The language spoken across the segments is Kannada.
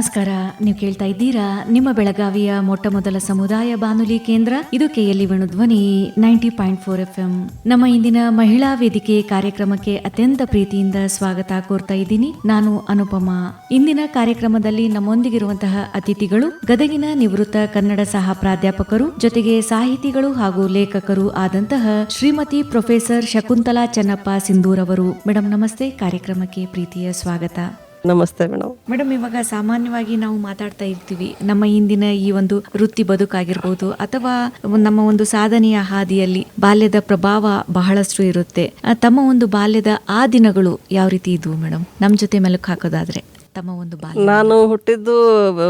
ನಮಸ್ಕಾರ. ನೀವು ಕೇಳ್ತಾ ಇದ್ದೀರಾ ನಿಮ್ಮ ಬೆಳಗಾವಿಯ ಮೊಟ್ಟ ಮೊದಲ ಸಮುದಾಯ ಬಾನುಲಿ ಕೇಂದ್ರ. ಇದು KLE Dhwani ninety point four F M ನಮ್ಮ ಇಂದಿನ ಮಹಿಳಾ ವೇದಿಕೆ ಕಾರ್ಯಕ್ರಮಕ್ಕೆ ಅತ್ಯಂತ ಪ್ರೀತಿಯಿಂದ ಸ್ವಾಗತ ಕೋರ್ತಾ ಇದ್ದೀನಿ ನಾನು ಅನುಪಮ. ಇಂದಿನ ಕಾರ್ಯಕ್ರಮದಲ್ಲಿ ನಮ್ಮೊಂದಿಗಿರುವಂತಹ ಅತಿಥಿಗಳು ಗದಗಿನ ನಿವೃತ್ತ ಕನ್ನಡ ಸಹ ಪ್ರಾಧ್ಯಾಪಕರು, ಜೊತೆಗೆ ಸಾಹಿತಿಗಳು ಹಾಗೂ ಲೇಖಕರು ಆದಂತಹ ಶ್ರೀಮತಿ ಪ್ರೊಫೆಸರ್ ಶಕುಂತಲಾ ಚೆನ್ನಪ್ಪ ಸಿಂಧೂರ್ ಅವರು ಮೇಡಮ್ ನಮಸ್ತೆ. ಕಾರ್ಯಕ್ರಮಕ್ಕೆ ಪ್ರೀತಿಯ ಸ್ವಾಗತ. ನಮಸ್ತೆ ಮೇಡಮ್. ಮೇಡಮ್ ಇವಾಗ ಸಾಮಾನ್ಯವಾಗಿ ನಾವು ಮಾತಾಡ್ತಾ ಇರ್ತೀವಿ. ನಮ್ಮ ಹಿಂದಿನ ಈ ಒಂದು ವೃತ್ತಿ ಬದುಕಾಗಿರ್ಬೋದು ಅಥವಾ ನಮ್ಮ ಒಂದು ಸಾಧನೆಯ ಹಾದಿಯಲ್ಲಿ ಬಾಲ್ಯದ ಪ್ರಭಾವ ಬಹಳಷ್ಟು ಇರುತ್ತೆ. ಆ, ತಮ್ಮ ಒಂದು ಬಾಲ್ಯದ ಆ ದಿನಗಳು ಯಾವ ರೀತಿ ಇದ್ವು ಮೇಡಮ್? ನಮ್ಮ ಜೊತೆ ಮೆಲುಕು ಹಾಕೋದಾದ್ರೆ ತಮ್ಮ ಒಂದು ಬಾಲ್ಯ. ನಾನು ಹುಟ್ಟಿದ್ದು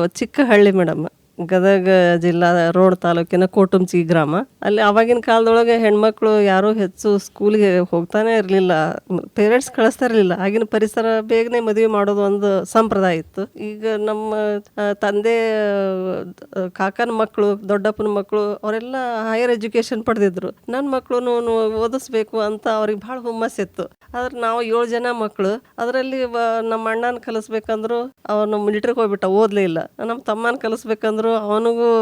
ಚಿಕ್ಕ ಹಳ್ಳಿ ಮೇಡಮ್. ಗದಗ ಜಿಲ್ಲಾ ರೋಡ್ ತಾಲೂಕಿನ ಕೋಟುಂಚಿ ಗ್ರಾಮ. ಅಲ್ಲಿ ಅವಾಗಿನ ಕಾಲದೊಳಗೆ ಹೆಣ್ಮಕ್ಳು ಯಾರೂ ಹೆಚ್ಚು ಸ್ಕೂಲ್ಗೆ ಹೋಗ್ತಾನೆ ಇರಲಿಲ್ಲ. ಪೇರೆಂಟ್ಸ್ ಕಳಿಸ್ತಾ ಇರಲಿಲ್ಲ. ಆಗಿನ ಪರಿಸರ ಬೇಗನೆ ಮದುವೆ ಮಾಡೋದು ಒಂದು ಸಂಪ್ರದಾಯ ಇತ್ತು. ಈಗ ನಮ್ಮ ತಂದೆ ಕಾಕನ ಮಕ್ಕಳು ದೊಡ್ಡಪ್ಪನ ಮಕ್ಕಳು ಅವರೆಲ್ಲ ಹೈಯರ್ ಎಜುಕೇಶನ್ ಪಡೆದಿದ್ರು. ನನ್ನ ಮಕ್ಕಳು ಓದಿಸ್ಬೇಕು ಅಂತ ಅವ್ರಿಗೆ ಭಾಳ ಹುಮ್ಮಸ್ಸಿತ್ತು ಆದ್ರೆ ನಾವು ಏಳು ಜನ ಮಕ್ಕಳು ಅದರಲ್ಲಿ ನಮ್ಮ ಅಣ್ಣನ ಕಲಿಸ್ಬೇಕಂದ್ರು, ಅವನು ಮಿಲಿಟ್ರಿಗೆ ಹೋಗ್ಬಿಟ್ಟ, ಓದಲೇ ಇಲ್ಲ. ನಮ್ಮ ತಮ್ಮನ ಕಲಿಸ್ಬೇಕಂದ್ರು ಅವನಿಗೂ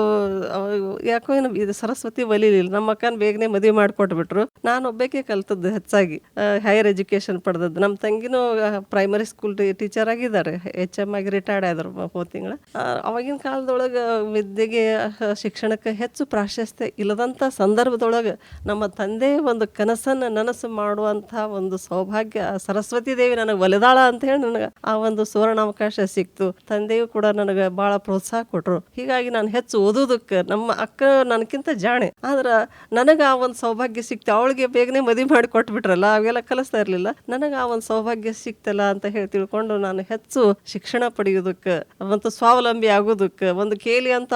ಅವ- ಯಾಕೋ ಏನು ಇದು ಸರಸ್ವತಿ ಒಲಿಲಿಲ್ಲ ನಮ್ಮ ಅಕ್ಕನ ಬೇಗನೆ ಮದುವೆ ಮಾಡಿಕೊಟ್ಬಿಟ್ರು. ನಾನು ಒಬ್ಬಕ್ಕೆ ಕಲ್ತದ್ದು ಹೆಚ್ಚಾಗಿ. ಹೈಯರ್ ಎಜುಕೇಶನ್ ಪಡೆದದ್ದು. ನಮ್ಮ ತಂಗಿನೂ ಪ್ರೈಮರಿ ಸ್ಕೂಲ್ ಟೀಚರ್ ಆಗಿದ್ದಾರೆ. ಎಚ್ ಎಂ ಆಗಿ ರಿಟೈರ್ಡ್ ಆದ್ರು ಹೋದ ತಿಂಗಳ. ಅವಾಗಿನ ಕಾಲದೊಳಗೆ ವಿದ್ಯೆಗೆ ಶಿಕ್ಷಣಕ್ಕೆ ಹೆಚ್ಚು ಪ್ರಾಶಸ್ತ್ಯ ಇಲ್ಲದಂಥ ಸಂದರ್ಭದೊಳಗೆ ನಮ್ಮ ತಂದೆ ಒಂದು ಕನಸನ್ನು ನನಸು ಮಾಡುವಂಥ ಒಂದು ಸೌಭಾಗ್ಯ ಸರಸ್ವತಿ ದೇವಿ ನನಗೆ ಒಲೆದಾಳ ಅಂತ ಹೇಳಿ ನನಗೆ ಆ ಒಂದು ಸುವರ್ಣಾವಕಾಶ ಸಿಕ್ತು. ತಂದೆಯು ಕೂಡ ನನಗೆ ಭಾಳ ಪ್ರೋತ್ಸಾಹ ಕೊಟ್ಟರು ಹೀಗಾಗಿ ನಾನು ಹೆಚ್ಚು ಓದೋದಕ್ಕೆ ನಮ್ಮ ಅಕ್ಕ ನನಗಿಂತ ಜಾಣೆ. ಆದ್ರೆ ನನಗೆ ಆ ಒಂದು ಸೌಭಾಗ್ಯ ಸಿಕ್ತ. ಅವಳಿಗೆ ಬೇಗನೆ ಮದುವೆ ಮಾಡಿ ಕೊಟ್ಬಿಟ್ರಲ್ಲ ಅವೆಲ್ಲ ಕಲಿಸ್ತಾ ಇರಲಿಲ್ಲ. ನನಗೆ ಆ ಒಂದು ಸೌಭಾಗ್ಯ ಸಿಕ್ತಲ್ಲ ಅಂತ ಹೇಳಿ ತಿಳ್ಕೊಂಡು ನಾನು ಹೆಚ್ಚು ಶಿಕ್ಷಣ ಪಡೆಯೋದಕ್ಕೆ ಮತ್ತು ಸ್ವಾವಲಂಬಿ ಆಗೋದಕ್ಕೆ ಒಂದು ಕೇಲಿ ಅಂತ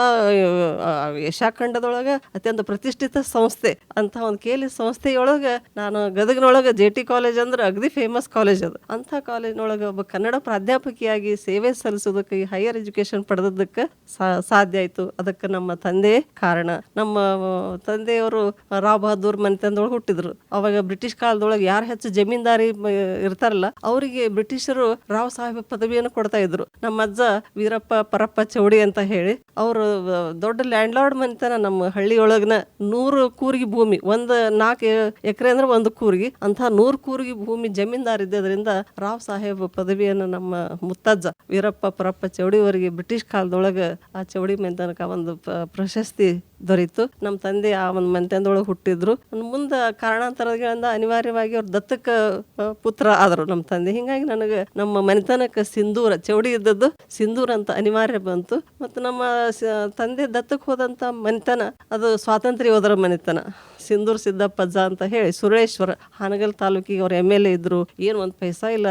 ಆ, ಏಷ್ಯಾಖಂಡದೊಳಗೆ ಅತ್ಯಂತ ಪ್ರತಿಷ್ಠಿತ ಸಂಸ್ಥೆ ಅಂತ ಒಂದು ಕೇಲಿ ಸಂಸ್ಥೆಯೊಳಗೆ ನಾನು ಗದಗನೊಳಗೆ ಜೆ ಟಿ ಕಾಲೇಜ್ ಅಂದ್ರೆ ಅಗದಿ ಫೇಮಸ್ ಕಾಲೇಜ್ ಅದು. ಅಂಥ ಕಾಲೇಜ್ನೊಳಗೆ ಒಬ್ಬ ಕನ್ನಡ ಪ್ರಾಧ್ಯಾಪಕಿಯಾಗಿ ಸೇವೆ ಸಲ್ಲಿಸೋದಕ್ಕೆ ಈ ಹೈಯರ್ ಎಜುಕೇಶನ್ ಪಡೆದದಕ್ಕೆ ಸಾ- ಸಾಧ್ಯ ಆಯಿತು. ಅದಕ್ಕೆ ನಮ್ಮ ತಂದೆ ಕಾರಣ. ನಮ್ಮ ತಂದೆಯವರು ರಾವ್ ಬಹದ್ದೂರ್ ಮನೆತನದೊಳಗೆ ಹುಟ್ಟಿದ್ರು. ಅವಾಗ ಬ್ರಿಟಿಷ್ ಕಾಲದೊಳಗೆ ಯಾರು ಹೆಚ್ಚು ಜಮೀನ್ದಾರಿ ಇರ್ತಾರಲ್ಲ, ಅವರಿಗೆ ಬ್ರಿಟಿಷರು ರಾವ್ ಸಾಹೇಬ ಪದವಿಯನ್ನು ಕೊಡ್ತಾ ಇದ್ರು. ನಮ್ಮ ಅಜ್ಜ ವೀರಪ್ಪ ಪರಪ್ಪ ಚೌಡಿ ಅಂತ ಹೇಳಿ, ಅವರು ದೊಡ್ಡ ಲ್ಯಾಂಡ್ ಲಾರ್ಡ್ ಮನೆತನ ನಮ್ಮ ಹಳ್ಳಿಯೊಳಗಿನ ನೂರು ಕೂರಿಗೆ ಭೂಮಿ, ಒಂದು ನಾಲ್ಕು ಎಕರೆ ಅಂದ್ರೆ ಒಂದು ಕೂರಿಗೆ ಅಂತ ನೂರು ಕೂರಿಗೆ ಭೂಮಿ ಜಮೀನ್ದಾರ್ ಇದ್ದದ್ರಿಂದ ರಾವ್ ಸಾಹೇಬ್ ಪದವಿಯನ್ನು ನಮ್ಮ ಮುತ್ತಜ್ಜ ವೀರಪ್ಪ ಪರಪ್ಪ ಚೌಡಿ ಅವರಿಗೆ ಬ್ರಿಟಿಷ್ ಕಾಲದೊಳಗೆ ಆ ಚೌಡಿ ಮನೆತನಕ ಒಂದು ಪ- ಪ್ರಶಸ್ತಿ ದೊರೀತು. ನಮ್ಮ ತಂದೆ ಆ ಒಂದು ಮನೆತನದೊಳಗೆ ಹುಟ್ಟಿದ್ರು. ಮುಂದೆ ಕಾರಣಾಂತರಗಳಿಂದ ಅನಿವಾರ್ಯವಾಗಿ ಅವ್ರ ದತ್ತಕ ಪುತ್ರ ಆದರು ನಮ್ಮ ತಂದೆ. ಹಿಂಗಾಗಿ ನನಗೆ ನಮ್ಮ ಮನೆತನಕ್ಕೆ ಸಿಂಧೂರ, ಚೌಡಿ ಇದ್ದದ್ದು ಸಿಂಧೂರ ಅಂತ ಅನಿವಾರ್ಯ ಬಂತು. ಮತ್ತು ನಮ್ಮ ತಂದೆ ದತ್ತಕ್ಕೆ ಹೋದಂಥ ಮನೆತನ ಅದು ಸ್ವಾತಂತ್ರ್ಯ ಯೋಧರ ಮನೆತನ ಸಿಂಧೂರ್ ಸಿದ್ದಪ್ಪಜ್ಜ ಅಂತ ಹೇಳಿ ಸುರೇಶ್ವರ ಹಾನಗಲ್ ತಾಲೂಕಿಗೆ ಅವ್ರ ಎಂ ಎಲ್ ಎ ಇದ್ರು. ಏನು ಒಂದು ಪೈಸಾ ಇಲ್ಲ.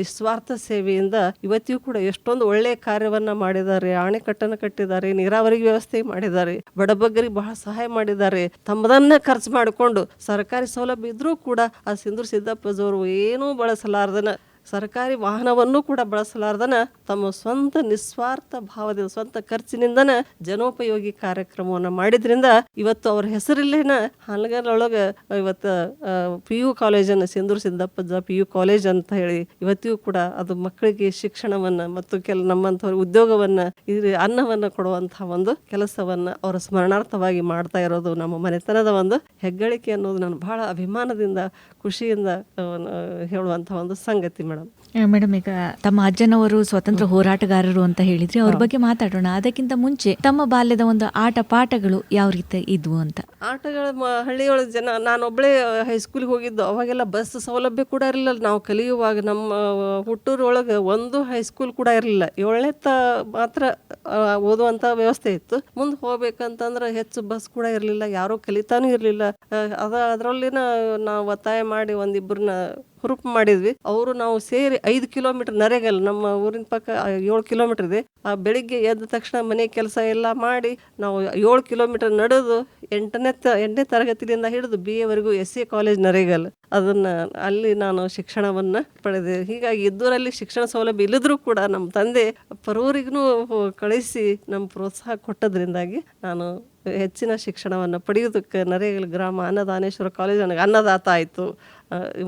ನಿಸ್ವಾರ್ಥ ಸೇವೆಯಿಂದ ಇವತ್ತಿಗೂ ಕೂಡ ಎಷ್ಟೊಂದು ಒಳ್ಳೆಯ ಕಾರ್ಯವನ್ನ ಮಾಡಿದ್ದಾರೆ. ಅಣೆಕಟ್ಟನ್ನು ಕಟ್ಟಿದ್ದಾರೆ. ನೀರಾವರಿ ವ್ಯವಸ್ಥೆ ಮಾಡಿದ್ದಾರೆ. ಬಡಬಗ್ಗರಿಗೆ ಬಹಳ ಸಹಾಯ ಮಾಡಿದ್ದಾರೆ. ತಮ್ಮದನ್ನ ಖರ್ಚು ಮಾಡಿಕೊಂಡು ಸರ್ಕಾರಿ ಸೌಲಭ್ಯ ಇದ್ರೂ ಕೂಡ ಆ ಸಿಂಧೂರ್ ಸಿದ್ದಪ್ಪಜವರು ಏನೂ ಬಳಸಲಾರ್ದನ ಸರ್ಕಾರಿ ವಾಹನವನ್ನು ಕೂಡ ಬಳಸಲಾರ್ದನ ತಮ್ಮ ಸ್ವಂತ ನಿಸ್ವಾರ್ಥ ಭಾವದಿಂದ, ಸ್ವಂತ ಖರ್ಚಿನಿಂದನ ಜನೋಪಯೋಗಿ ಕಾರ್ಯಕ್ರಮವನ್ನು ಮಾಡಿದ್ರಿಂದ ಇವತ್ತು ಅವ್ರ ಹೆಸರಲ್ಲೇನ ಹಾನಗಲೊಳಗೆ ಇವತ್ತು ಪಿ ಯು ಕಾಲೇಜನ್ನು Sindhur Siddappa P U college ಅಂತ ಹೇಳಿ ಇವತ್ತಿಗೂ ಕೂಡ ಅದು ಮಕ್ಕಳಿಗೆ ಶಿಕ್ಷಣವನ್ನ ಮತ್ತು ಕೆಲ ನಮ್ಮಂಥವ್ರ ಉದ್ಯೋಗವನ್ನ ಇದು ಅನ್ನವನ್ನ ಕೊಡುವಂತಹ ಒಂದು ಕೆಲಸವನ್ನ ಅವರ ಸ್ಮರಣಾರ್ಥವಾಗಿ ಮಾಡ್ತಾ ಇರೋದು ನಮ್ಮ ಮನೆತನದ ಒಂದು ಹೆಗ್ಗಳಿಕೆ ಅನ್ನೋದು ನಾನು ಬಹಳ ಅಭಿಮಾನದಿಂದ, ಖುಷಿಯಿಂದ ಹೇಳುವಂಥ ಒಂದು ಸಂಗತಿ ಮೇಡಮ್. ಮೇಡಮ್ ಈಗ ತಮ್ಮ ಅಜ್ಜನವರು ಸ್ವತಂತ್ರ ಹೋರಾಟಗಾರರು ಅಂತ ಹೇಳಿದ್ರಿ ಅವ್ರ ಬಗ್ಗೆ ಮಾತಾಡೋಣ. ಅದಕ್ಕಿಂತ ಮುಂಚೆ ತಮ್ಮ ಬಾಲ್ಯದ ಒಂದು ಆಟ ಪಾಠಗಳು ಯಾವ ರೀತಿ ಇದ್ವು ಅಂತ? ಆಟಗಳ ಮ- ಹಳ್ಳಿಯೊಳಗೆ ಜನ ನಾನೊಬ್ಬಳೇ ಹೈಸ್ಕೂಲಿಗೆ ಹೋಗಿದ್ದು ಅವಾಗೆಲ್ಲ ಬಸ್ ಸೌಲಭ್ಯ ಕೂಡ ಇರಲಿಲ್ಲ. ನಾವು ಕಲಿಯುವಾಗ ನಮ್ಮ ಹುಟ್ಟೂರೊಳಗೆ ಒಂದು ಹೈಸ್ಕೂಲ್ ಕೂಡ ಇರಲಿಲ್ಲ. ಏಳನೇ ತ ಮಾತ್ರ ಓದುವಂತ ಓದುವಂಥ ವ್ಯವಸ್ಥೆ ಇತ್ತು. ಮುಂದೆ ಹೋಗ್ಬೇಕಂತಂದ್ರೆ ಹೆಚ್ಚು ಬಸ್ ಕೂಡ ಇರಲಿಲ್ಲ. ಯಾರೂ ಕಲಿತಾನೂ ಇರಲಿಲ್ಲ. ಅದ ಅದರಲ್ಲಿನ ನಾವು ಒತ್ತಾಯ ಮಾಡಿ ಒಂದಿಬ್ಬರನ್ನ ಹುರುಪು ಮಾಡಿದ್ವಿ. ಅವರು ನಾವು ಸೇರಿ ಐದು ಕಿಲೋಮೀಟರ್ ನರೇಗಲ್, ನಮ್ಮ ಊರಿನ ಪಕ್ಕ ಏಳು ಕಿಲೋಮೀಟರ್ ಇದೆ. ಆ ಬೆಳಿಗ್ಗೆ ಎದ್ದ ತಕ್ಷಣ ಮನೆ ಕೆಲಸ ಎಲ್ಲ ಮಾಡಿ ನಾವು ಏಳು ಕಿಲೋಮೀಟರ್ ನಡೆದು ಎಂಟನೇ ತ, ಎಂಟನೇ ತರಗತಿಯಿಂದ ಹಿಡಿದು ಬಿ ಎವರೆಗೂ ಎಸ್ ಸಿ ಕಾಲೇಜ್ ನರೇಗಲ್. ಅದನ್ನ ಅಲ್ಲಿ ನಾನು ಶಿಕ್ಷಣವನ್ನ ಪಡೆದೆ. ಹೀಗಾಗಿ ಇದ್ದೂರಲ್ಲಿ ಶಿಕ್ಷಣ ಸೌಲಭ್ಯ ಇಲ್ಲದ್ರೂ ಕೂಡ ನಮ್ಮ ತಂದೆ ಪರವರಿಗೂ ಕಳಿಸಿ ನಮ್ಮ ಪ್ರೋತ್ಸಾಹ ಕೊಟ್ಟದ್ರಿಂದಾಗಿ ನಾನು ಹೆಚ್ಚಿನ ಶಿಕ್ಷಣವನ್ನು ಪಡೆಯೋದಕ್ಕೆ ನರೇಗಲ್ ಗ್ರಾಮ ಅನ್ನದಾನೇಶ್ವರ ಕಾಲೇಜ್ ನನಗೆ ಅನ್ನದಾತ ಆಯಿತು.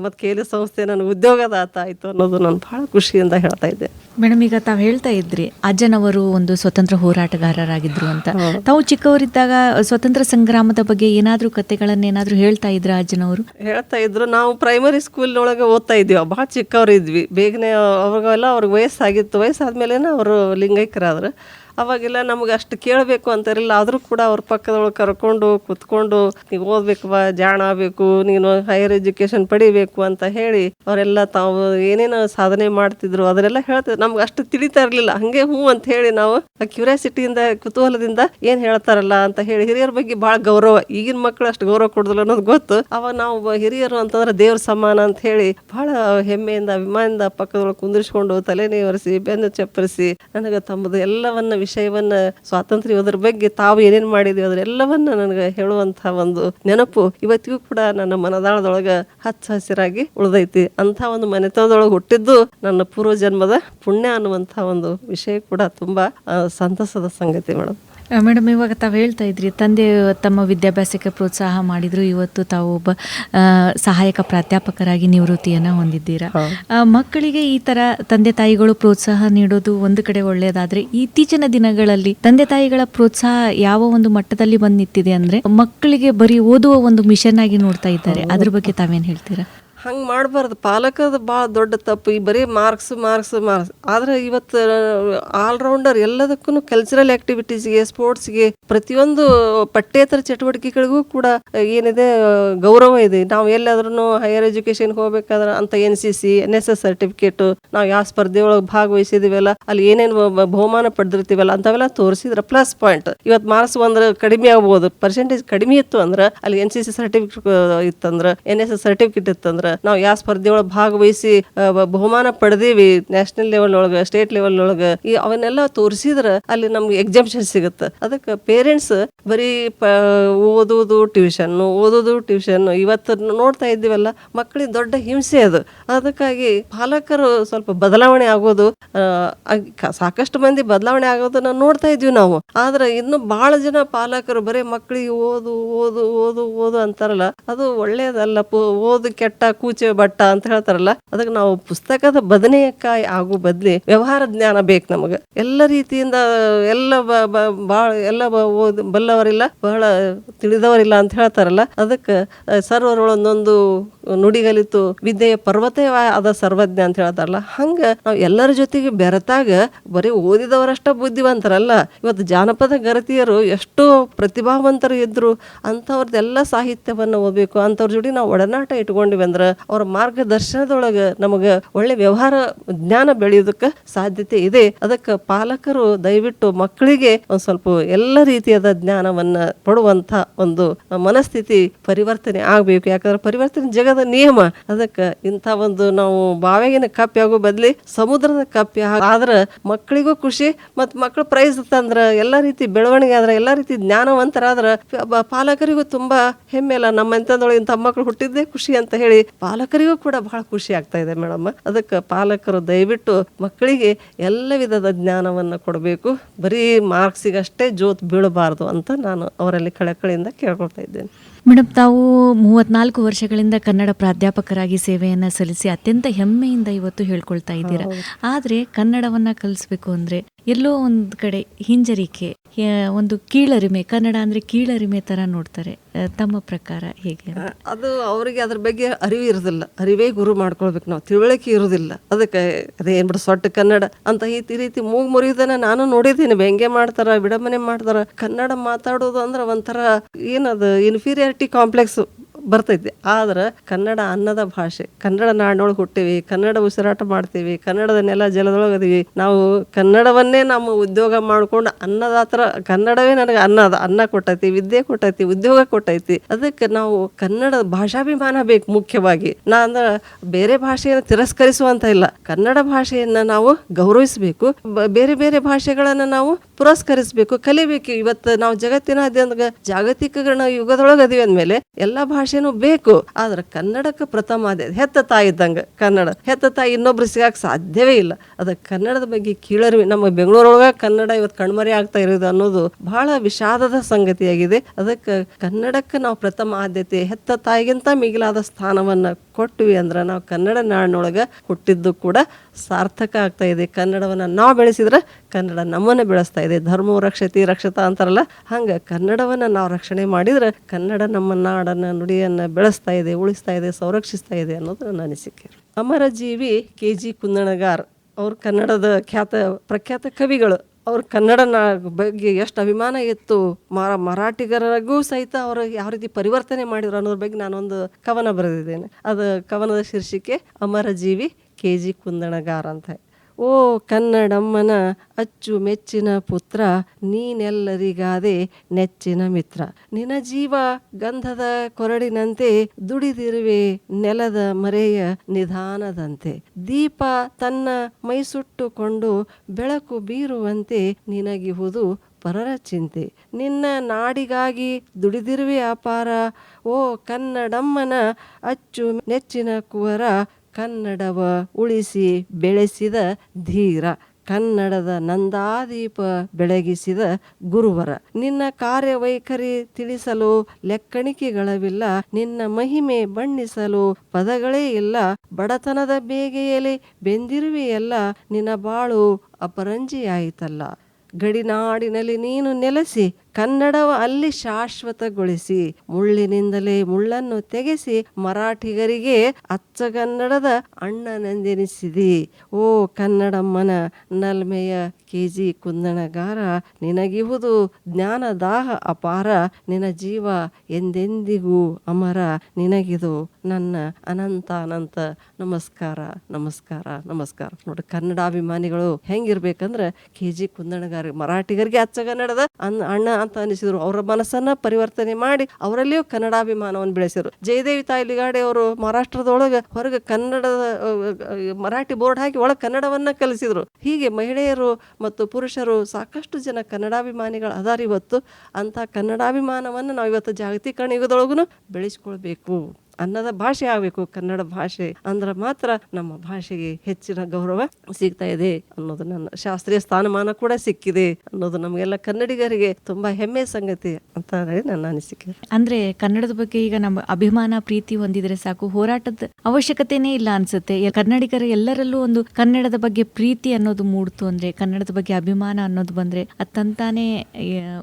ಮತ್ತು ಕೇಲಿ ಸಂಸ್ಥೆ ನನ್ನ ಉದ್ಯೋಗದಾತ ಆಯಿತು ಅನ್ನೋದು ನಾನು ಭಾಳ ಖುಷಿಯಿಂದ ಹೇಳ್ತಾ ಇದ್ದೆ. ಮೇಡಮ್ ಈಗ ತಾವು ಹೇಳ್ತಾ ಇದ್ರಿ ಅಜ್ಜನವರು ಒಂದು ಸ್ವತಂತ್ರ ಹೋರಾಟಗಾರರಾಗಿದ್ರು ಅಂತ. ತಾವು ಚಿಕ್ಕವರಿದ್ದಾಗ ಸ್ವತಂತ್ರ ಸಂಗ್ರಾಮದ ಬಗ್ಗೆ ಏನಾದರೂ ಕಥೆಗಳನ್ನು ಏನಾದರೂ ಹೇಳ್ತಾ ಇದ್ರ ಅಜ್ಜನವರು? ಹೇಳ್ತಾ ಇದ್ರು ನಾವು ಪ್ರೈಮರಿ ಸ್ಕೂಲ್ನೊಳಗೆ ಓದ್ತಾ ಇದ್ವಿ ಭಾಳ ಚಿಕ್ಕವರು ಇದ್ವಿ ಬೇಗನೆ ಅವ್ರಿಗೆಲ್ಲ ಅವ್ರಿಗೆ ವಯಸ್ಸಾಗಿತ್ತು ವಯಸ್ಸಾದ್ಮೇಲೆ ಅವರು ಲಿಂಗೈಕ್ಯರಾದ್ರು ಅವಾಗೆಲ್ಲ ನಮ್ಗೆ ಅಷ್ಟು ಕೇಳಬೇಕು ಅಂತಾರಿಲ್ಲ. ಆದರೂ ಕೂಡ ಅವ್ರ ಪಕ್ಕದೊಳಗೆ ಕರ್ಕೊಂಡು ಕುತ್ಕೊಂಡು, ನೀವು ಓದ್ಬೇಕು ಬಾ, ಜಾಣ ಆಗಬೇಕು, ನೀನು ಹೈಯರ್ ಎಜುಕೇಷನ್ ಪಡಿಬೇಕು ಅಂತ ಹೇಳಿ ಅವರೆಲ್ಲ ತಾವು ಏನೇನು ಸಾಧನೆ ಮಾಡ್ತಿದ್ರು ಅದರೆಲ್ಲ ಹೇಳ್ತಿದ್ರು. ನಮ್ಗೆ ಅಷ್ಟು ತಿಳಿತಾ ಇರಲಿಲ್ಲ. ಹಂಗೆ ಹ್ಞೂ ಅಂತ ಹೇಳಿ ನಾವು ಆ ಕ್ಯೂರಿಯಾಸಿಟಿಯಿಂದ ಕುತೂಹಲದಿಂದ ಏನು ಹೇಳ್ತಾರಲ್ಲ ಅಂತ ಹೇಳಿ ಹಿರಿಯರ ಬಗ್ಗೆ ಭಾಳ ಗೌರವ. ಈಗಿನ ಮಕ್ಕಳು ಅಷ್ಟು ಗೌರವ ಕೊಡೋದಿಲ್ಲ ಅನ್ನೋದು ಗೊತ್ತು. ಅವಾಗ ನಾವು ಹಿರಿಯರು ಅಂತಂದ್ರೆ ದೇವ್ರ ಸಮಾನ ಅಂತ ಹೇಳಿ ಬಹಳ ಹೆಮ್ಮೆಯಿಂದ, ಅಭಿಮಾನದಿಂದ ಪಕ್ಕದೊಳಗೆ ಕುಂದಿರಿಸ್ಕೊಂಡು ತಲೆನೇ ಒರೆಸಿ, ಬೆನ್ನು ಚಪ್ಪರಿಸಿ, ನನಗೆ ತಮ್ಮದು ಎಲ್ಲವನ್ನ ವಿಷಯವನ್ನ ಸ್ವಾತಂತ್ರ್ಯ ಯೋಧರ ಬಗ್ಗೆ ತಾವು ಏನೇನು ಮಾಡಿದ್ವಿ ಅದರೆಲ್ಲವನ್ನ ನನಗೆ ಹೇಳುವಂಥ ಒಂದು ನೆನಪು ಇವತ್ತಿಗೂ ಕೂಡ ನನ್ನ ಮನದಾಳದೊಳಗೆ ಹಚ್ಚ ಹಸಿರಾಗಿ ಉಳಿದೈತಿ. ಅಂಥ ಒಂದು ಮನೆತನದೊಳಗೆ ಹುಟ್ಟಿದ್ದು ನನ್ನ ಪೂರ್ವ ಜನ್ಮದ ಪುಣ್ಯ ಅನ್ನುವಂಥ ಒಂದು ವಿಷಯ ಕೂಡ ತುಂಬಾ ಸಂತಸದ ಸಂಗತಿ ಮೇಡಮ್ ಮೇಡಮ್ ಇವಾಗ ತಾವು ಹೇಳ್ತಾ ಇದ್ರಿ ತಂದೆ ತಮ್ಮ ವಿದ್ಯಾಭ್ಯಾಸಕ್ಕೆ ಪ್ರೋತ್ಸಾಹ ಮಾಡಿದ್ರು ಇವತ್ತು ತಾವು ಒಬ್ಬ ಸಹಾಯಕ ಪ್ರಾಧ್ಯಾಪಕರಾಗಿ ನಿವೃತ್ತಿಯನ್ನ ಹೊಂದಿದ್ದೀರಾ. ಮಕ್ಕಳಿಗೆ ಈ ತರ ತಂದೆ ತಾಯಿಗಳು ಪ್ರೋತ್ಸಾಹ ನೀಡೋದು ಒಂದು ಕಡೆ ಒಳ್ಳೆಯದಾದ್ರೆ ಇತ್ತೀಚಿನ ದಿನಗಳಲ್ಲಿ ತಂದೆ ತಾಯಿಗಳ ಪ್ರೋತ್ಸಾಹ ಯಾವ ಒಂದು ಮಟ್ಟದಲ್ಲಿ ಬಂದ್ ನಿಂತಿದೆ ಅಂದ್ರೆ ಮಕ್ಕಳಿಗೆ ಬರೀ ಓದುವ ಒಂದು ಮಿಷನ್ ಆಗಿ ನೋಡ್ತಾ ಇದ್ದಾರೆ. ಅದ್ರ ಬಗ್ಗೆ ತಾವೇನ್ ಹೇಳ್ತೀರಾ? ಹಂಗೆ ಮಾಡಬಾರ್ದು. ಪಾಲಕದ ಭಾಳ ದೊಡ್ಡ ತಪ್ಪು. ಈ ಬರೀ ಮಾರ್ಕ್ಸ್ ಮಾರ್ಕ್ಸ್ ಮಾರ್ಕ್ಸ್ ಆದರೆ ಇವತ್ತು ಆಲ್ರೌಂಡರ್ ಎಲ್ಲದಕ್ಕೂ ಕಲ್ಚರಲ್ ಆ್ಯಕ್ಟಿವಿಟೀಸ್ಗೆ ಸ್ಪೋರ್ಟ್ಸ್ಗೆ ಪ್ರತಿಯೊಂದು ಪಠ್ಯೇತರ ಚಟುವಟಿಕೆಗಳಿಗೂ ಕೂಡ ಏನಿದೆ ಗೌರವ ಇದೆ. ನಾವು ಎಲ್ಲಾದ್ರೂ ಹೈಯರ್ ಎಜುಕೇಷನ್ಗೆ ಹೋಗ್ಬೇಕಾದ್ರೆ ಅಂತ N C C N S S certificate ನಾವು ಯಾವ ಸ್ಪರ್ಧೆ ಒಳಗೆ ಭಾಗವಹಿಸಿದೀವಲ್ಲ, ಅಲ್ಲಿ ಏನೇನು ಬಹುಮಾನ ಪಡೆದಿರ್ತೀವಲ್ಲ, ಅಂಥವೆಲ್ಲ ತೋರಿಸಿದ್ರೆ ಪ್ಲಸ್ ಪಾಯಿಂಟ್ ಇವತ್ತು ಮಾರ್ಕ್ಸ್ ಒಂದ್ರೆ ಕಡಿಮೆ ಆಗ್ಬೋದು. ಪರ್ಸೆಂಟೇಜ್ ಕಡಿಮೆ ಇತ್ತು ಅಂದ್ರೆ, ಅಲ್ಲಿ ಎನ್ ಸಿ ಸಿ ಸರ್ಟಿಫಿಕೇಟ್ ಇತ್ತಂದ್ರೆ ಎನ್ ಎಸ್ ಎಸ್ ಸರ್ಟಿಫಿಕೇಟ್ ಇತ್ತಂದ್ರೆ ನಾವು ಯಾವ ಸ್ಪರ್ಧೆ ಭಾಗವಹಿಸಿ ಬಹುಮಾನ ಪಡೆದೀವಿ ನ್ಯಾಷನಲ್ ಲೆವೆಲ್ ಒಳಗೆ ಸ್ಟೇಟ್ ಲೆವೆಲ್ ಒಳಗೆ ಈ ಅವನ್ನೆಲ್ಲ ತೋರಿಸಿದ್ರೆ ಅಲ್ಲಿ ನಮ್ಗೆ ಎಕ್ಸಾಮಿಷನ್ ಸಿಗುತ್ತೆ. ಅದಕ್ಕೆ ಪೇರೆಂಟ್ಸ್ ಬರೀ ಪ, ಓದೋದು ಟ್ಯೂಷನ್ ಓದೋದು ಟ್ಯೂಷನ್ ಇವತ್ತು ನೋಡ್ತಾ ಇದ್ದೀವಲ್ಲ, ಮಕ್ಕಳಿಗೆ ದೊಡ್ಡ ಹಿಂಸೆ ಅದು. ಅದಕ್ಕಾಗಿ ಪಾಲಕರು ಸ್ವಲ್ಪ ಬದಲಾವಣೆ ಆಗೋದು ಸಾಕಷ್ಟು ಮಂದಿ ಬದಲಾವಣೆ ಆಗೋದನ್ನ ನೋಡ್ತಾ ಇದ್ವಿ ನಾವು. ಆದ್ರೆ ಇನ್ನು ಬಹಳ ಜನ ಪಾಲಕರು ಬರೀ ಮಕ್ಕಳಿಗೆ ಓದು ಓದು ಓದು ಓದು ಅಂತಾರಲ್ಲ, ಅದು ಒಳ್ಳೇದಲ್ಲ ಓದು ಕೆಟ್ಟ ಕೂಚೆ ಬಟ್ಟ ಅಂತ ಹೇಳ್ತಾರಲ್ಲ, ಅದಕ್ಕೆ ನಾವು ಪುಸ್ತಕದ ಬದನೆಕಾಯಿ ಆಗೋ ಬದ್ಲಿ ವ್ಯವಹಾರ ಜ್ಞಾನ ಬೇಕು ನಮಗೆ. ಎಲ್ಲ ರೀತಿಯಿಂದ ಎಲ್ಲ ಭಾಳ ಎಲ್ಲ ಓದ್, ಬಲ್ಲವರಿಲ್ಲ, ಬಹಳ ತಿಳಿದವರಿಲ್ಲ ಅಂತ ಹೇಳ್ತಾರಲ್ಲ, ಅದಕ್ಕೆ ಸರ್ವರೊಳೊಂದೊಂದು ನುಡಿಗಲಿತು ವಿದ್ಯೆಯ ಪರ್ವತೇ ಅದ ಸರ್ವಜ್ಞ ಅಂತ ಹೇಳ್ತಾರಲ್ಲ, ಹಂಗ ನಾವು ಎಲ್ಲರ ಜೊತೆಗೆ ಬೆರೆತಾಗ ಬರೀ ಓದಿದವರಷ್ಟ ಬುದ್ಧಿವಂತರಲ್ಲ. ಇವತ್ತು ಜಾನಪದ ಗರತಿಯರು ಎಷ್ಟೋ ಪ್ರತಿಭಾವಂತರು ಇದ್ರು ಅಂಥವ್ರದ್ದೆಲ್ಲ ಸಾಹಿತ್ಯವನ್ನು ಓದಬೇಕು, ಅಂಥವ್ರ ಜೋಡಿ ನಾವು ಒಡನಾಟ ಇಟ್ಕೊಂಡಿವಿ ಅಂದ್ರೆ ಅವ್ರ ಮಾರ್ಗದರ್ಶನದೊಳಗೆ ನಮಗೆ ಒಳ್ಳೆ ವ್ಯವಹಾರ, ಜ್ಞಾನ ಬೆಳೆಯೋದಕ್ಕೆ ಸಾಧ್ಯತೆ ಇದೆ. ಅದಕ್ಕೆ ಪಾಲಕರು ದಯವಿಟ್ಟು ಮಕ್ಕಳಿಗೆ ಒಂದು ಸ್ವಲ್ಪ ಎಲ್ಲ ರೀತಿಯಾದ ಜ್ಞಾನವನ್ನ ಪಡುವಂಥ ಒಂದು ಮನಸ್ಥಿತಿ ಪರಿವರ್ತನೆ ಆಗಬೇಕು. ಯಾಕಂದ್ರೆ ಪರಿವರ್ತನೆ ಜಗದ ನಿಯಮ. ಅದಕ್ಕೆ ಇಂಥ ಒಂದು ನಾವು ಬಾವಿಗಿನ ಕಪ್ಪಿ ಆಗೋ ಬದಲಿ ಸಮುದ್ರದ ಕಪ್ಪಿ ಆದ್ರೆ ಮಕ್ಕಳಿಗೂ ಖುಷಿ ಮತ್ತು ಮಕ್ಕಳು ಪ್ರೈಸ್ ತಂದ್ರೆ ಎಲ್ಲ ರೀತಿ ಬೆಳವಣಿಗೆ ಆದ್ರೆ ಎಲ್ಲ ರೀತಿ ಜ್ಞಾನವಂತರಾದ್ರೆ ಪಾಲಕರಿಗೂ ತುಂಬಾ ಹೆಮ್ಮೆ ಅಲ್ಲ. ನಮ್ಮ ಇಂಥದೊಳಗೆ ಇಂಥ ಮಕ್ಕಳು ಹುಟ್ಟಿದ್ದೇ ಖುಷಿ ಅಂತ ಹೇಳಿ ಪಾಲಕರಿಗೂ ಕೂಡ ಬಹಳ ಖುಷಿ ಆಗ್ತಾ ಇದೆ ಮೇಡಮ್. ಅದಕ್ಕೆ ಪಾಲಕರು ದಯವಿಟ್ಟು ಮಕ್ಕಳಿಗೆ ಎಲ್ಲ ವಿಧದ ಜ್ಞಾನವನ್ನು ಕೊಡಬೇಕು. ಬರೀ ಮಾರ್ಕ್ಸಿಗಷ್ಟೇ ಜೋತ್ ಬೀಳಬಾರ್ದು ಅಂತ ನಾನು ಅವರಲ್ಲಿ ಕಳಕಳಿಯಿಂದ ಕೇಳ್ಕೊಳ್ತಾ ಇದ್ದೇನೆ. ಮೇಡಮ್ ತಾವು ಮೂವತ್ನಾಲ್ಕು ವರ್ಷಗಳಿಂದ ಕನ್ನಡ ಪ್ರಾಧ್ಯಾಪಕರಾಗಿ ಸೇವೆಯನ್ನು ಸಲ್ಲಿಸಿ ಅತ್ಯಂತ ಹೆಮ್ಮೆಯಿಂದ ಇವತ್ತು ಹೇಳ್ಕೊಳ್ತಾ ಇದ್ದೀರಾ. ಆದರೆ ಕನ್ನಡವನ್ನು ಕಲಿಸ್ಬೇಕು ಅಂದ್ರೆ ಎಲ್ಲೋ ಒಂದು ಕಡೆ ಹಿಂಜರಿಕೆ ಒಂದು ಕೀಳರಿಮೆ, ಕನ್ನಡ ಅಂದ್ರೆ ಕೀಳರಿಮೆ ತರ ನೋಡ್ತಾರೆ ತಮ್ಮ ಪ್ರಕಾರ ಹೇಗೆ? ಅದು ಅವರಿಗೆ ಅದ್ರ ಬಗ್ಗೆ ಅರಿವು ಇರೋದಿಲ್ಲ. ಅರಿವೇ ಗುರು ಮಾಡ್ಕೊಳ್ಬೇಕು ನಾವು. ತಿಳುವಳಿಕೆ ಇರೋದಿಲ್ಲ. ಅದಕ್ಕೆ ಅದೇನ್ ಬಿಡು ಸೊಟ್ಟ ಕನ್ನಡ ಅಂತ ಈ ರೀತಿ ಮೂಗ್ ಮುರಿಯೋದನ್ನ ನಾನು ನೋಡಿದ್ದೀನಿ. ವ್ಯಂಗ್ಯ ಮಾಡ್ತಾರ, ವಿಡಂಬನೆ ಮಾಡ್ತಾರ. ಕನ್ನಡ ಮಾತಾಡೋದು ಅಂದ್ರೆ ಒಂಥರ ಏನದು ಇನ್ಫೀರಿಯಾರಿಟಿ ಕಾಂಪ್ಲೆಕ್ಸ್ ಬರ್ತೈತಿ. ಆದ್ರೆ ಕನ್ನಡ ಅನ್ನದ ಭಾಷೆ, ಕನ್ನಡ ನಾಡಿನೊಳಗೆ ಹುಟ್ಟಿವಿ, ಕನ್ನಡ ಉಸಿರಾಟ ಮಾಡ್ತೀವಿ, ಕನ್ನಡದ ನೆಲ ಜಲದೊಳಗೆ ಅದೀವಿ. ನಾವು ಕನ್ನಡವನ್ನೇ ನಮ್ಮ ಉದ್ಯೋಗ ಮಾಡ್ಕೊಂಡು ಅನ್ನದಾತರ, ಕನ್ನಡವೇ ನನಗೆ ಅನ್ನ ಅದ. ಅನ್ನ ಕೊಟ್ಟೈತಿ, ವಿದ್ಯೆ ಕೊಟ್ಟೈತಿ, ಉದ್ಯೋಗ ಕೊಟ್ಟೈತಿ. ಅದಕ್ಕೆ ನಾವು ಕನ್ನಡ ಭಾಷಾಭಿಮಾನ ಬೇಕು ಮುಖ್ಯವಾಗಿ. ನಾ ಅಂದ್ರೆ ಬೇರೆ ಭಾಷೆಯನ್ನು ತಿರಸ್ಕರಿಸುವಂತ ಇಲ್ಲ. ಕನ್ನಡ ಭಾಷೆಯನ್ನ ನಾವು ಗೌರವಿಸಬೇಕು. ಬೇರೆ ಬೇರೆ ಭಾಷೆಗಳನ್ನು ನಾವು ಪುರಸ್ಕರಿಸಬೇಕು, ಕಲಿಬೇಕು. ಇವತ್ತು ನಾವು ಜಗತ್ತಿನಾದ್ಯಂತ ಜಾಗತಿಕರಣ ಯುಗದೊಳಗೆ ಅದೀವಿ ಅಂದಮೇಲೆ ಎಲ್ಲ ಭಾಷೆನೂ ಬೇಕು. ಆದ್ರೆ ಕನ್ನಡಕ್ಕೆ ಪ್ರಥಮ ಅದೇ. ಹೆತ್ತ ತಾಯಿ ಇದ್ದಂಗೆ ಕನ್ನಡ. ಹೆತ್ತ ತಾಯಿ ಇನ್ನೊಬ್ರು ಸಿಗಕ್ಕೆ ಸಾಧ್ಯವೇ ಇಲ್ಲ. ಅದ ಕನ್ನಡದ ಬಗ್ಗೆ ಕೀಳರಿವೆ. ನಮ್ಮ ಬೆಂಗಳೂರೊಳಗೆ ಕನ್ನಡ ಇವತ್ತು ಕಣ್ಮರೆ ಆಗ್ತಾ ಇರೋದು ಅನ್ನೋದು ಬಹಳ ವಿಷಾದದ ಸಂಗತಿಯಾಗಿದೆ. ಅದಕ್ಕೆ ಕನ್ನಡಕ್ಕೆ ನಾವು ಪ್ರಥಮ ಆದ್ಯತೆ, ಹೆತ್ತ ತಾಯಿಗಿಂತ ಮಿಗಿಲಾದ ಸ್ಥಾನವನ್ನ ಕೊಟ್ವಿ ಅಂದ್ರೆ ನಾವು ಕನ್ನಡ ನಾಡಿನೊಳಗೆ ಹುಟ್ಟಿದ್ದು ಕೂಡ ಸಾರ್ಥಕ ಆಗ್ತಾ ಇದೆ. ಕನ್ನಡವನ್ನು ನಾವು ಬೆಳೆಸಿದ್ರೆ ಕನ್ನಡ ನಮ್ಮನ್ನು ಬೆಳೆಸ್ತಾ ಇದೆ. ಧರ್ಮ ರಕ್ಷತಿ ರಕ್ಷತಾ ಅಂತಾರಲ್ಲ, ಹಂಗೆ ಕನ್ನಡವನ್ನು ನಾವು ರಕ್ಷಣೆ ಮಾಡಿದರೆ ಕನ್ನಡ ನಮ್ಮ ನಾಡನ್ನು, ನುಡಿಯನ್ನು ಬೆಳೆಸ್ತಾ ಇದೆ, ಉಳಿಸ್ತಾ ಇದೆ, ಸಂರಕ್ಷಿಸ್ತಾ ಇದೆ ಅನ್ನೋದು ನನ್ನ ಅನಿಸಿಕೆ ಅಮರ ಜೀವಿ ಕೆ ಜಿ ಕುಂದಣಗಾರ್ ಅವ್ರು ಕನ್ನಡದ ಖ್ಯಾತ, ಪ್ರಖ್ಯಾತ ಕವಿಗಳು. ಅವ್ರ ಕನ್ನಡ ಬಗ್ಗೆ ಎಷ್ಟು ಅಭಿಮಾನ ಇತ್ತು, ಮರ, ಮರಾಠಿಗರಿಗೂ ಸಹಿತ ಅವರು ಯಾವ ರೀತಿ ಪರಿವರ್ತನೆ ಮಾಡಿದ್ರು ಅನ್ನೋದ್ರ ಬಗ್ಗೆ ನಾನೊಂದು ಕವನ ಬರೆದಿದ್ದೇನೆ. ಅದು ಕವನದ ಶೀರ್ಷಿಕೆ, ಅಮರ ಜೀವಿ ಕೆ ಜಿ ಕುಂದಣಗಾರ ಅಂತ. ಓ ಕನ್ನಡಮ್ಮನ ಅಚ್ಚು ಮೆಚ್ಚಿನ ಪುತ್ರ, ನೀನೆಲ್ಲರಿಗಾದೆ ನೆಚ್ಚಿನ ಮಿತ್ರ. ನಿನ ಜೀವ ಗಂಧದ ಕೊರಡಿನಂತೆ ದುಡಿದಿರುವೆ ನೆಲದ ಮರೆಯ ನಿಧಾನದಂತೆ. ದೀಪ ತನ್ನ ಮೈಸುಟ್ಟುಕೊಂಡು ಬೆಳಕು ಬೀರುವಂತೆ ನಿನಗಿಹುದು ಪರರ ಚಿಂತೆ. ನಿನ್ನ ನಾಡಿಗಾಗಿ ದುಡಿದಿರುವೆ ಅಪಾರ. ಓ ಕನ್ನಡಮ್ಮನ ಅಚ್ಚು ನೆಚ್ಚಿನ ಕುವರ ಕನ್ನಡವ ಉಳಿಸಿ ಬೆಳೆಸಿದ ಧೀರ, ಕನ್ನಡದ ನಂದಾದೀಪ ಬೆಳಗಿಸಿದ ಗುರುವರ. ನಿನ್ನ ಕಾರ್ಯವೈಖರಿ ತಿಳಿಸಲು ಲೆಕ್ಕಣಿಕೆಗಳವಿಲ್ಲ, ನಿನ್ನ ಮಹಿಮೆ ಬಣ್ಣಿಸಲು ಪದಗಳೇ ಇಲ್ಲ, ಬಡತನದ ಬೇಗೆಯಲ್ಲಿ ಬೆಂದಿರುವೆಯಲ್ಲ, ನಿನ್ನ ಬಾಳು ಅಪರಂಜಿಯಾಯಿತಲ್ಲ. ಗಡಿನಾಡಿನಲ್ಲಿ ನೀನು ನೆಲೆಸಿ ಕನ್ನಡವ ಅಲ್ಲಿ ಶಾಶ್ವತಗೊಳಿಸಿ, ಮುಳ್ಳಿನಿಂದಲೇ ಮುಳ್ಳನ್ನು ತೆಗೆಸಿ ಮರಾಠಿಗರಿಗೆ ಅಚ್ಚಗನ್ನಡದ ಅಣ್ಣನೆಂದೆನಿಸಿದಿ. ಓ ಕನ್ನಡಮ್ಮನ ನಲ್ಮೆಯ ಕೆಜಿ ಕುಂದಣಗಾರ, ನಿನಗಿಹುದು ಜ್ಞಾನದಾಹ ಅಪಾರ ನಿನ ಜೀವ ಎಂದೆಂದಿಗೂ ಅಮರ, ನಿನಗಿದು ನನ್ನ ಅನಂತ ಅನಂತ ನಮಸ್ಕಾರ ನಮಸ್ಕಾರ ನಮಸ್ಕಾರ. ನೋಡಿ, ಕನ್ನಡಾಭಿಮಾನಿಗಳು ಹೆಂಗಿರ್ಬೇಕಂದ್ರೆ ಕೆ ಜಿ ಕುಂದಣಗಾರ ಮರಾಠಿಗರಿಗೆ ಅಚ್ಚಗನ್ನಡದ ಅನ್, ಅಣ್ಣ ಅಂತ ಅನಿಸಿದ್ರು ಅವರ ಮನಸ್ಸನ್ನ ಪರಿವರ್ತನೆ ಮಾಡಿ ಅವರಲ್ಲಿಯೂ ಕನ್ನಡಾಭಿಮಾನವನ್ನು ಬೆಳೆಸಿದ್ರು. ಜಯದೇವಿ ತಾಯಿಲಿಗಾಡೆ ಅವರು ಮಹಾರಾಷ್ಟ್ರದೊಳಗೆ ಹೊರಗೆ ಕನ್ನಡದ ಮರಾಠಿ ಬೋರ್ಡ್ ಹಾಕಿ ಒಳಗೆ ಕನ್ನಡವನ್ನ ಕಲಿಸಿದ್ರು. ಹೀಗೆ ಮಹಿಳೆಯರು ಮತ್ತು ಪುರುಷರು ಸಾಕಷ್ಟು ಜನ ಕನ್ನಡಾಭಿಮಾನಿಗಳು ಅದಾರ ಇವತ್ತು ಅಂತ ಕನ್ನಡಾಭಿಮಾನವನ್ನು ನಾವು ಇವತ್ತು ಜಾಗತೀಕರಣ ಯುಗದೊಳಗೂ ಬೆಳೆಸ್ಕೊಳ್ಬೇಕು. ಅನ್ನದ ಭಾಷೆ ಆಗಬೇಕು ಕನ್ನಡ ಭಾಷೆ ಅಂದ್ರೆ ಮಾತ್ರ ನಮ್ಮ ಭಾಷೆಗೆ ಹೆಚ್ಚಿನ ಗೌರವ ಸಿಗ್ತಾ ಇದೆ ಅನ್ನೋದು ನನ್ನ ಶಾಸ್ತ್ರೀಯ ಸ್ಥಾನಮಾನ ಕೂಡ ಸಿಕ್ಕಿದೆ ಅನ್ನೋದು ನಮಗೆಲ್ಲ ಕನ್ನಡಿಗರಿಗೆ ತುಂಬಾ ಹೆಮ್ಮೆ ಸಂಗತಿ ಅಂತ ನನ್ನ ಅನಿಸಿಕೆ. ಅಂದ್ರೆ ಕನ್ನಡದ ಬಗ್ಗೆ ಈಗ ನಮ್ಮ ಅಭಿಮಾನ ಪ್ರೀತಿ ಹೊಂದಿದ್ರೆ ಸಾಕು ಹೋರಾಟದ ಅವಶ್ಯಕತೆನೇ ಇಲ್ಲ ಅನ್ಸುತ್ತೆ. ಕನ್ನಡಿಗರ ಎಲ್ಲರಲ್ಲೂ ಒಂದು ಕನ್ನಡದ ಬಗ್ಗೆ ಪ್ರೀತಿ ಅನ್ನೋದು ಮೂಡ್ತು ಅಂದ್ರೆ ಕನ್ನಡದ ಬಗ್ಗೆ ಅಭಿಮಾನ ಅನ್ನೋದು ಬಂದ್ರೆ ಅತ್ತಂತಾನೆ